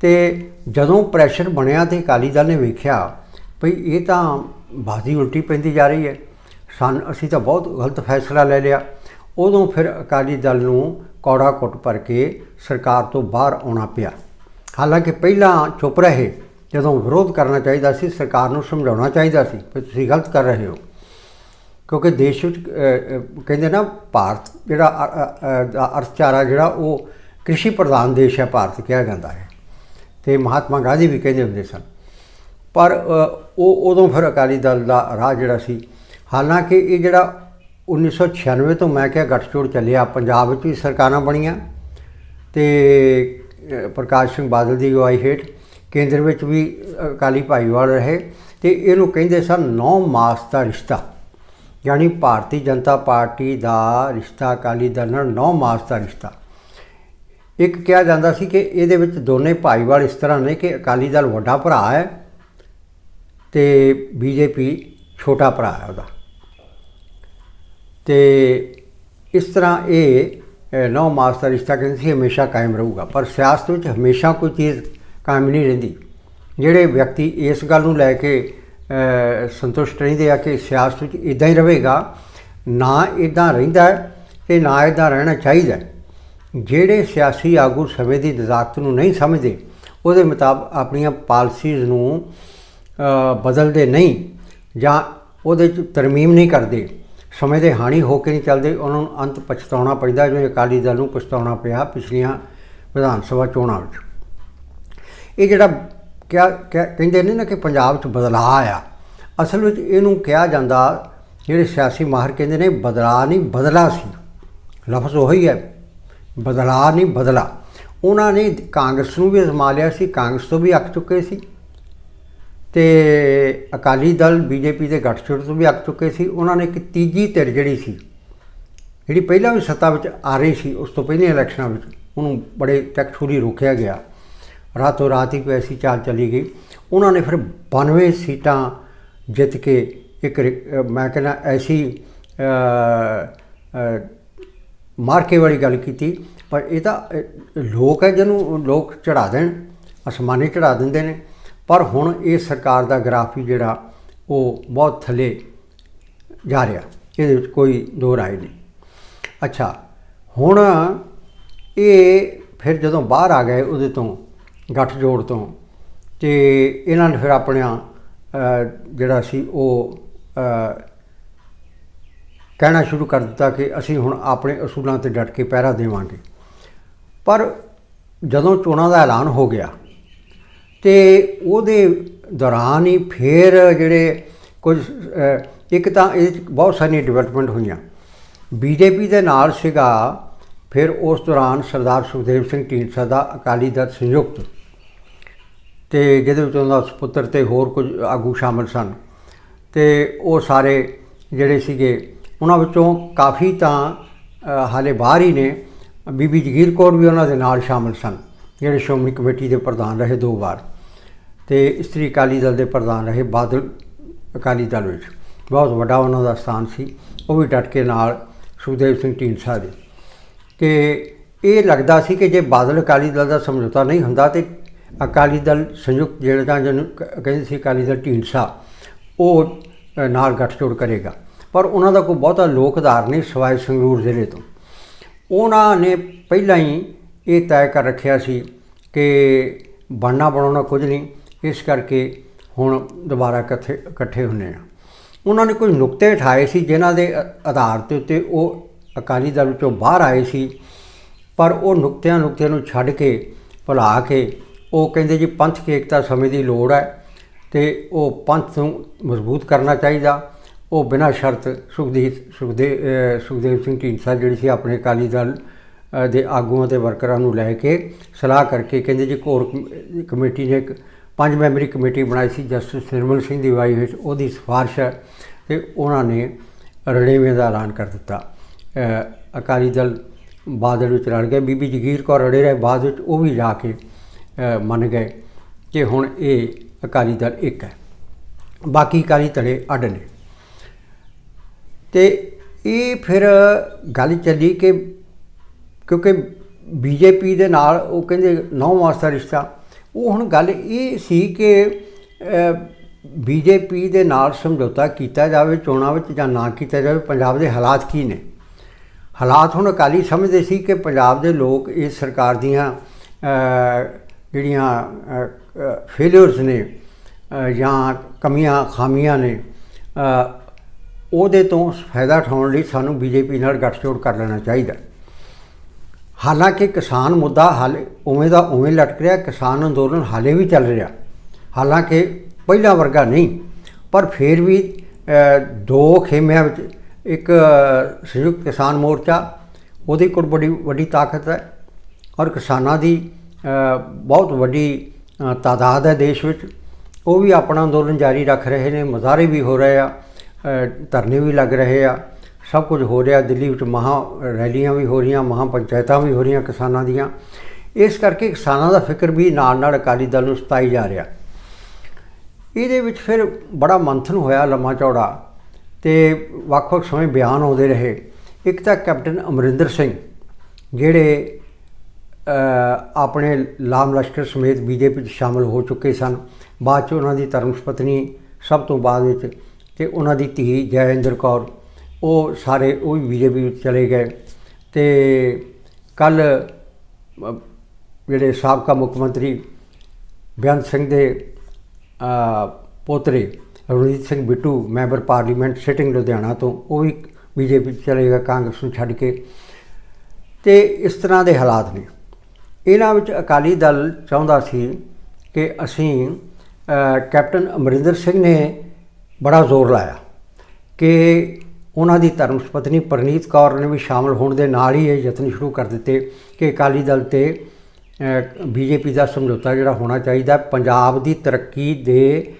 ਤੇ ਜਦੋਂ ਪ੍ਰੈਸ਼ਰ ਬਣਿਆ ਤੇ ਅਕਾਲੀ ਦਲ ਨੇ ਵੇਖਿਆ, ਭਈ ਇਹ ਤਾਂ ਬਾਜ਼ੀ ਉਲਟੀ ਪੈਂਦੀ ਜਾ ਰਹੀ ਹੈ, ਸਨ ਅਸੀਂ ਤਾਂ ਬਹੁਤ ਗਲਤ ਫੈਸਲਾ ਲੈ ਲਿਆ। ਉਦੋਂ ਫਿਰ ਅਕਾਲੀ ਦਲ ਨੂੰ ਕੌੜਾ ਕੁੱਟ ਭਰ ਕੇ ਸਰਕਾਰ ਤੋਂ ਬਾਹਰ ਆਉਣਾ ਪਿਆ। ਹਾਲਾਂਕਿ ਪਹਿਲਾਂ ਚੁੱਪ ਰਹੇ, ਜਦੋਂ ਵਿਰੋਧ ਕਰਨਾ ਚਾਹੀਦਾ ਸੀ, ਸਰਕਾਰ ਨੂੰ ਸਮਝਾਉਣਾ ਚਾਹੀਦਾ ਸੀ ਕਿ ਤੁਸੀਂ ਗਲਤ ਕਰ ਰਹੇ ਹੋ। ਕਿਉਂਕਿ ਦੇਸ਼ ਵਿੱਚ ਕਹਿੰਦੇ ਨਾ, ਭਾਰਤ ਜਿਹੜਾ ਅਰਥਚਾਰਾ ਜਿਹੜਾ, ਉਹ ਕ੍ਰਿਸ਼ੀ ਪ੍ਰਧਾਨ ਦੇਸ਼ ਹੈ, ਭਾਰਤ ਕਿਹਾ ਜਾਂਦਾ ਹੈ। ਤੇ ਮਹਾਤਮਾ ਗਾਂਧੀ ਵੀ ਕਹਿੰਦੇ ਹੁੰਦੇ ਸਨ। ਪਰ ਉਹ ਉਦੋਂ ਫਿਰ ਅਕਾਲੀ ਦਲ ਦਾ ਰਾਹ ਜਿਹੜਾ ਸੀ। ਹਾਲਾਂਕਿ ਇਹ ਜਿਹੜਾ 1996 ਤੋਂ ਮੈਂ ਕਿਹਾ ਗੱਠਜੋੜ ਚੱਲਿਆ, ਪੰਜਾਬ ਵਿੱਚ ਵੀ ਸਰਕਾਰਾਂ ਬਣੀਆਂ ਤੇ ਪ੍ਰਕਾਸ਼ ਸਿੰਘ ਬਾਦਲ ਦੀ ਅਗਵਾਈ ਹੇਠ ਕੇਂਦਰ ਵਿੱਚ ਵੀ ਅਕਾਲੀ ਭਾਈਵਾਲ ਰਹੇ ਤੇ ਇਹਨੂੰ ਕਹਿੰਦੇ ਸਨ ਨੌ ਮਾਸ ਦਾ ਰਿਸ਼ਤਾ। ਯਾਨੀ ਭਾਰਤੀ ਜਨਤਾ ਪਾਰਟੀ ਦਾ ਰਿਸ਼ਤਾ, ਅਕਾਲੀ ਦਲ ਨਾਲ ਨੌ ਮਾਸ ਦਾ ਰਿਸ਼ਤਾ। ਇੱਕ ਕਿਹਾ ਜਾਂਦਾ ਸੀ ਕਿ ਇਹਦੇ ਵਿੱਚ ਦੋਨੇ ਭਾਈਵਾਲ ਇਸ ਤਰ੍ਹਾਂ ਨੇ ਕਿ ਅਕਾਲੀ ਦਲ ਵੱਡਾ ਭਰਾ ਹੈ ਤੇ ਬੀਜੇਪੀ ਛੋਟਾ ਭਰਾ ਹੈ ਉਹਦਾ। ਤੇ ਇਸ ਤਰ੍ਹਾਂ ਇਹ ਨੌ ਮਾਸ ਦਾ ਰਿਸ਼ਤਾ ਕਹਿੰਦੇ ਸੀ, ਹਮੇਸ਼ਾ ਕਾਇਮ ਰਹੂਗਾ। ਪਰ ਸਿਆਸਤ ਵਿੱਚ ਹਮੇਸ਼ਾ ਕੋਈ ਚੀਜ਼ ਕਾਇਮ ਨਹੀਂ ਰਹਿੰਦੀ। ਜਿਹੜੇ ਵਿਅਕਤੀ ਇਸ ਗੱਲ ਨੂੰ ਲੈ ਕੇ ਸੰਤੁਸ਼ਟ ਰਹਿੰਦੇ ਆ ਕਿ ਸਿਆਸਤ ਵਿੱਚ ਇਦਾਂ ਹੀ ਰਹੇਗਾ, ਨਾ ਇਦਾਂ ਰਹਿੰਦਾ ਹੈ ਤੇ ਨਾ ਇਦਾਂ ਰਹਿਣਾ ਚਾਹੀਦਾ ਜਿਹੜੇ ਸਿਆਸੀ ਆਗੂ ਸਮੇਂ ਦੀ ਨਜ਼ਾਕਤ ਨੂੰ ਨਹੀਂ ਸਮਝਦੇ, ਉਹਦੇ ਮੁਤਾਬਕ ਆਪਣੀਆਂ ਪਾਲਿਸੀਜ਼ ਨੂੰ ਬਦਲਦੇ ਨਹੀਂ ਜਾਂ ਉਹਦੇ ਚ ਤਰਮੀਮ ਨਹੀਂ ਕਰਦੇ। ਸਮੇਂ ਦੇ ਹਾਣੀ ਹੋ ਕੇ ਨਹੀਂ ਚੱਲਦੇ, ਉਹਨਾਂ ਨੂੰ ਅੰਤ ਪਛਤਾਉਣਾ ਪੈਂਦਾ, ਜਿਵੇਂ ਅਕਾਲੀ ਦਲ ਨੂੰ ਪਛਤਾਉਣਾ ਪਿਆ ਪਿਛਲੀਆਂ ਵਿਧਾਨ ਸਭਾ ਚੋਣਾਂ ਵਿੱਚ। ਇਹ ਜਿਹੜਾ ਕਿਆ ਕਹਿੰਦੇ ਨੇ ਨਾ ਕਿ ਪੰਜਾਬ 'ਚ ਬਦਲਾਅ ਆਇਆ, ਅਸਲ ਵਿੱਚ ਇਹਨੂੰ ਕਿਹਾ ਜਾਂਦਾ, ਜਿਹੜੇ ਸਿਆਸੀ ਮਾਹਰ ਕਹਿੰਦੇ ਨੇ, ਬਦਲਾਅ ਨਹੀਂ ਬਦਲਾ ਸੀ। ਲਫ਼ਜ਼ ਉਹੀ ਹੈ, ਬਦਲਾਅ ਨਹੀਂ ਬਦਲਾ। ਉਹਨਾਂ ਨੇ ਕਾਂਗਰਸ ਨੂੰ ਵੀ ਅਜ਼ਮਾ ਲਿਆ ਸੀ, ਕਾਂਗਰਸ ਤੋਂ ਵੀ ਅੱਕ ਚੁੱਕੇ ਸੀ। ਤੇ ਅਕਾਲੀ ਦਲ ਬੀਜੇਪੀ ਦੇ ਗੱਠਜੋੜ ਤੋਂ ਵੀ ਅੱਕ ਚੁੱਕੇ ਸੀ, ਉਹਨਾਂ ਨੇ ਇੱਕ ਤੀਜੀ ਧਿਰ ਜਿਹੜੀ ਸੀ, ਜਿਹੜੀ ਪਹਿਲਾਂ ਵੀ ਸੱਤਾ ਵਿੱਚ ਆ ਰਹੀ ਸੀ, ਉਸ ਤੋਂ ਪਹਿਲੇ ਇਲੈਕਸ਼ਨਾਂ ਵਿੱਚ ਉਹਨੂੰ ਬੜੇ ਟੈਕਟਫੁਲੀ ਰੋਕਿਆ ਗਿਆ। ਰਾਤੋਂ ਰਾਤ ਹੀ ਕੋਈ ਐਸੀ ਚਾਲ ਚਲੀ ਗਈ। ਉਹਨਾਂ ਨੇ ਫਿਰ 92 ਸੀਟਾਂ ਜਿੱਤ ਕੇ ਇੱਕ ਰਿ- ਮੈਂ ਕਹਿੰਦਾ ਐਸੀ ਮਾਰਕੇ ਵਾਲੀ ਗੱਲ ਕੀਤੀ। ਪਰ ਇਹ ਤਾਂ ਲੋਕ ਹੈ ਜਿਹਨੂੰ ਲੋਕ ਚੜਾ ਦੇਣ, ਅਸਮਾਨੇ ਚੜਾ ਦਿੰਦੇ ਨੇ। ਪਰ ਹੁਣ ਇਹ ਸਰਕਾਰ ਦਾ ਗ੍ਰਾਫ ਵੀ ਜਿਹੜਾ ਉਹ ਬਹੁਤ ਥੱਲੇ ਜਾ ਰਿਹਾ। ਇਹਦੇ ਵਿੱਚ ਕੋਈ ਦੋ ਰਾਏ ਨਹੀਂ। ਅੱਛਾ, ਹੁਣ ਇਹ ਫਿਰ ਜਦੋਂ ਬਾਹਰ ਆ ਗਏ ਉਹਦੇ ਤੋਂ, ਗੱਠਜੋੜ ਤੋਂ, ਤੇ ਇਹਨਾਂ ਨੇ ਫਿਰ ਆਪਣਾ ਜਿਹੜਾ ਸੀ ਉਹ ਕਹਿਣਾ ਸ਼ੁਰੂ ਕਰ ਦਿੱਤਾ ਕਿ ਅਸੀਂ ਹੁਣ ਆਪਣੇ ਅਸੂਲਾਂ ਤੇ ਡਟ ਕੇ ਪਹਿਰਾ ਦੇਵਾਂਗੇ। ਪਰ ਜਦੋਂ ਚੋਣਾਂ ਦਾ ਐਲਾਨ ਹੋ ਗਿਆ ਤੇ ਉਹਦੇ ਦੌਰਾਨ ਹੀ ਫੇਰ ਜਿਹੜੇ ਕੁਝ ਇੱਕ ਤਾਂ ਇਹ 'ਚ ਬਹੁਤ ਸਾਰੀਆਂ ਡਿਵੈਲਪਮੈਂਟ ਹੋਈਆਂ। ਬੀਜੇਪੀ ਦੇ ਨਾਲ ਸੀਗਾ, ਫਿਰ ਉਸ ਦੌਰਾਨ ਸਰਦਾਰ ਸੁਖਦੇਵ ਸਿੰਘ ਢੀਂਡਸਾ ਦਾ ਅਕਾਲੀ ਦਲ ਸੰਯੁਕਤ। ਤੇ ਜਿਹਦੇ ਵਿੱਚ ਉਹਨਾਂ ਦਾ ਸੁਪੁੱਤਰ ਤੇ ਹੋਰ ਕੁਝ ਆਗੂ ਸ਼ਾਮਲ ਸਨ। ਤੇ ਉਹ ਸਾਰੇ ਜਿਹੜੇ ਸੀਗੇ, ਉਹਨਾਂ ਵਿੱਚੋਂ ਕਾਫੀ ਤਾਂ ਹਾਲੇ ਬਾਹਰ ਹੀ ਨੇ। ਬੀਬੀ ਜਗੀਰ ਕੌਰ ਵੀ ਉਹਨਾਂ ਦੇ ਨਾਲ ਸ਼ਾਮਲ ਸਨ। ਜਿਹੜੇ ਸ਼੍ਰੋਮਣੀ ਕਮੇਟੀ ਦੇ ਪ੍ਰਧਾਨ ਰਹੇ ਦੋ ਵਾਰ। ਤੇ ਇਸਤਰੀ ਅਕਾਲੀ ਦਲ ਦੇ ਪ੍ਰਧਾਨ ਰਹੇ ਬਾਦਲ, ਅਕਾਲੀ ਦਲ ਵਿੱਚ। ਬਹੁਤ ਵੱਡਾ ਉਹਨਾਂ ਦਾ ਸਥਾਨ ਸੀ। ਉਹ ਵੀ ਡਟ ਕੇ ਨਾਲ ਸੁਖਦੇਵ ਸਿੰਘ ਢੀਂਡਸਾ ਦੇ। ਕਿ ਇਹ ਲੱਗਦਾ ਸੀ ਕਿ ਜੇ ਬਾਦਲ ਅਕਾਲੀ ਦਲ ਦਾ ਸਮਝੌਤਾ ਨਹੀਂ ਹੁੰਦਾ ਤੇ ਅਕਾਲੀ ਦਲ ਸੰਯੁਕਤ ਜਿਹੜਾ ਤਾਂ ਜਿਹਨੂੰ ਕਹਿੰਦੇ ਸੀ ਅਕਾਲੀ ਦਲ ਢੀਂਡਸਾ, ਉਹ ਨਾਲ ਗੱਠਜੋੜ ਕਰੇਗਾ। ਪਰ ਉਹਨਾਂ ਦਾ ਕੋਈ ਬਹੁਤਾ ਲੋਕ ਆਧਾਰ ਨਹੀਂ ਸਵਾਏ ਸੰਗਰੂਰ ਜ਼ਿਲ੍ਹੇ ਤੋਂ। ਉਹਨਾਂ ਨੇ ਪਹਿਲਾਂ ਹੀ ਇਹ ਤੈਅ ਕਰ ਰੱਖਿਆ ਸੀ ਕਿ ਬਣਨਾ ਬਣਾਉਣਾ ਕੁਝ ਨਹੀਂ, ਇਸ ਕਰਕੇ ਹੁਣ ਦੁਬਾਰਾ ਇਕੱਠੇ ਇਕੱਠੇ ਹੁੰਨੇ ਆ। ਉਹਨਾਂ ਨੇ ਕੁਝ ਨੁਕਤੇ ਉਠਾਏ ਸੀ ਜਿਨ੍ਹਾਂ ਦੇ ਅ- ਆਧਾਰ ਦੇ ਉੱਤੇ ਉਹ ਅਕਾਲੀ ਦਲ ਵਿੱਚੋਂ ਬਾਹਰ ਆਏ ਸੀ, ਪਰ ਉਹ ਨੁਕਤਿਆਂ ਨੁਕਤਿਆਂ ਨੂੰ ਛੱਡ ਕੇ, ਭੁਲਾ ਕੇ ਉਹ ਕਹਿੰਦੇ ਜੀ ਪੰਥ ਏਕਤਾ ਸਮੇਂ ਦੀ ਲੋੜ ਹੈ ਤੇ ਉਹ ਪੰਥ ਨੂੰ ਮਜ਼ਬੂਤ ਕਰਨਾ ਚਾਹੀਦਾ। ਉਹ ਬਿਨਾਂ ਸ਼ਰਤ ਸੁਖਦੇਵ ਸੁਖਦੇਵ ਸੁਖਦੇਵ ਸਿੰਘ ਢੀਂਡਸਾ ਜਿਹੜੀ ਸੀ ਆਪਣੇ ਅਕਾਲੀ ਦਲ ਦੇ ਆਗੂਆਂ ਤੇ ਵਰਕਰਾਂ ਨੂੰ ਲੈ ਕੇ ਸਲਾਹ ਕਰਕੇ ਕਹਿੰਦੇ ਜੀ ਕੋਰ ਕਮੇਟੀ ਨੇ ਇੱਕ ਪੰਜ ਮੈਂਬਰੀ ਕਮੇਟੀ ਬਣਾਈ ਸੀ, ਜਸਟਿਸ ਨਿਰਮਲ ਸਿੰਘ ਦੀ ਅਗਵਾਈ ਵਿੱਚ ਉਹਦੀ ਸਿਫਾਰਿਸ਼ ਹੈ ਤੇ ਉਹਨਾਂ ਨੇ ਰਣੇਵੇਂ ਦਾ ਐਲਾਨ ਕਰ ਦਿੱਤਾ। ਅਕਾਲੀ ਦਲ ਬਾਦਲ ਵਿੱਚ ਰਲ ਗਏ ਬੀਬੀ ਜਗੀਰ ਕੌਰ ਰੜੇ ਰਹੇ, ਬਾਅਦ ਵਿੱਚ ਉਹ ਵੀ ਜਾ ਕੇ ਮੰਨ ਗਏ ਕਿ ਹੁਣ ਇਹ ਅਕਾਲੀ ਦਲ ਇੱਕ ਹੈ। ਬਾਕੀ ਅਕਾਲੀ ਧੜੇ ਅੱਡ ਨੇ। ਤੇ ਇਹ ਫਿਰ ਗੱਲ ਚੱਲੀ ਕਿ ਕਿਉਂਕਿ ਬੀਜੇਪੀ ਦੇ ਨਾਲ ਉਹ ਕਹਿੰਦੇ ਨੌ ਮਾਸ ਰਿਸ਼ਤਾ। ਉਹ ਹੁਣ ਗੱਲ ਇਹ ਸੀ ਕਿ ਬੀਜੇਪੀ ਦੇ ਨਾਲ ਸਮਝੌਤਾ ਕੀਤਾ ਜਾਵੇ, ਚੋਣਾਂ ਵਿੱਚ ਜਾਂ ਨਾ ਕੀਤਾ ਜਾਵੇ, ਪੰਜਾਬ ਦੇ ਹਾਲਾਤ ਕੀ ਨੇ? ਹਾਲਾਤ ਹੁਣ ਅਕਾਲੀ ਸਮਝਦੇ ਸੀ ਕਿ ਪੰਜਾਬ ਦੇ ਲੋਕ ਇਸ ਸਰਕਾਰ ਦੀਆਂ ਜਿਹੜੀਆਂ ਫੇਲਿਅਰਸ ਨੇ ਜਾਂ ਕਮੀਆਂ, ਖਾਮੀਆਂ ਨੇ ਉਹਦੇ ਤੋਂ ਫਾਇਦਾ ਉਠਾਉਣ ਲਈ ਸਾਨੂੰ ਬੀਜੇਪੀ ਨਾਲ ਗੱਠਜੋੜ ਕਰ ਲੈਣਾ ਚਾਹੀਦਾ। ਹਾਲਾਂਕਿ ਕਿਸਾਨ ਮੁੱਦਾ ਹਾਲੇ ਉਵੇਂ ਦਾ ਉਵੇਂ ਲਟਕ ਰਿਹਾ, ਕਿਸਾਨ ਅੰਦੋਲਨ ਹਾਲੇ ਵੀ ਚੱਲ ਰਿਹਾ। ਹਾਲਾਂਕਿ ਪਹਿਲਾ ਵਰਗਾ ਨਹੀਂ, ਪਰ ਫਿਰ ਵੀ ਦੋ ਖੇਮਿਆਂ ਵਿੱਚ ਇੱਕ ਸੰਯੁਕਤ ਕਿਸਾਨ ਮੋਰਚਾ, ਉਹਦੀ ਕੋਲ ਬੜੀ ਵੱਡੀ ਤਾਕਤ ਹੈ ਔਰ ਕਿਸਾਨਾਂ ਦੀ ਬਹੁਤ ਵੱਡੀ ਤਾਦਾਦ ਹੈ ਦੇਸ਼ ਵਿੱਚ। ਉਹ ਵੀ ਆਪਣਾ ਅੰਦੋਲਨ ਜਾਰੀ ਰੱਖ ਰਹੇ ਨੇ, ਮੁਜ਼ਾਹਰੇ ਵੀ ਹੋ ਰਹੇ ਆ ਧਰਨੇ ਵੀ ਲੱਗ ਰਹੇ ਆ। ਸਭ ਕੁਝ ਹੋ ਰਿਹਾ, ਦਿੱਲੀ ਵਿੱਚ ਮਹਾ ਰੈਲੀਆਂ ਵੀ ਹੋ ਰਹੀਆਂ, ਮਹਾ ਪੰਚਾਇਤਾਂ ਵੀ ਹੋ ਰਹੀਆਂ ਕਿਸਾਨਾਂ ਦੀਆਂ। ਇਸ ਕਰਕੇ ਕਿਸਾਨਾਂ ਦਾ ਫਿਕਰ ਵੀ ਨਾਲ ਨਾਲ ਅਕਾਲੀ ਦਲ ਨੂੰ ਸਤਾਈ ਜਾ ਰਿਹਾ। ਇਹਦੇ ਵਿੱਚ ਫਿਰ ਬੜਾ ਮੰਥਨ ਹੋਇਆ ਲੰਮਾ ਚੌੜਾ ਤੇ ਵੱਖ-ਵੱਖ ਸਮੇਂ ਬਿਆਨ ਆਉਂਦੇ ਰਹੇ। ਇੱਕ ਤਾਂ ਕੈਪਟਨ ਅਮਰਿੰਦਰ ਸਿੰਘ, ਜਿਹੜੇ ਆਪਣੇ ਲਾਮ ਲਸ਼ਕਰ ਸਮੇਤ ਬੀਜੇਪੀ 'ਚ ਸ਼ਾਮਲ ਹੋ ਚੁੱਕੇ ਸਨ। ਬਾਅਦ 'ਚ ਉਹਨਾਂ ਦੀ ਧਰਮ ਪਤਨੀ ਸਭ ਤੋਂ ਬਾਅਦ ਵਿੱਚ ਤੇ ਉਹਨਾਂ ਦੀ ਧੀ ਜੈਇੰਦਰ ਕੌਰ ਉਹ ਸਾਰੇ, ਉਹ ਵੀ ਬੀਜੇਪੀ ਵਿੱਚ ਚਲੇ ਗਏ। ਤੇ ਕੱਲ ਜਿਹੜੇ ਸਾਬਕਾ ਮੁੱਖ ਮੰਤਰੀ ਬੇਅੰਤ ਸਿੰਘ ਦੇ ਪੋਤਰੇ Ranjit Singh Bittu member parliament sitting Ludhiana ਤੋਂ, ਉਹ ਵੀ ਬੀਜੇਪੀ ਚਲੇ ਗਏ, ਕਾਂਗਰਸ ਨੂੰ ਛੱਡ ਕੇ। ਤੇ ਇਸ ਤਰ੍ਹਾਂ ਦੇ ਹਾਲਾਤ ਨੇ। ਇਹਨਾਂ ਵਿੱਚ ਅਕਾਲੀ ਦਲ ਚਾਹੁੰਦਾ ਸੀ ਕਿ ਅਸੀਂ ਕੈਪਟਨ ਅਮਰਿੰਦਰ ਸਿੰਘ ਨੇ ਬੜਾ ਜ਼ੋਰ ਲਾਇਆ ਕਿ ਉਹਨਾਂ ਦੀ ਧਰਮ ਪਤਨੀ ਪ੍ਰਨੀਤ ਕੌਰ ਨੇ ਵੀ ਸ਼ਾਮਲ ਹੋਣ ਦੇ ਨਾਲ ਹੀ ਇਹ ਯਤਨ ਸ਼ੁਰੂ ਕਰ ਦਿੱਤੇ ਕਿ ਅਕਾਲੀ ਦਲ ਤੇ ਬੀਜੇਪੀ ਦਾ ਸਮਝੌਤਾ ਜਿਹੜਾ ਹੋਣਾ ਚਾਹੀਦਾ ਪੰਜਾਬ ਦੀ ਤਰੱਕੀ ਦੇ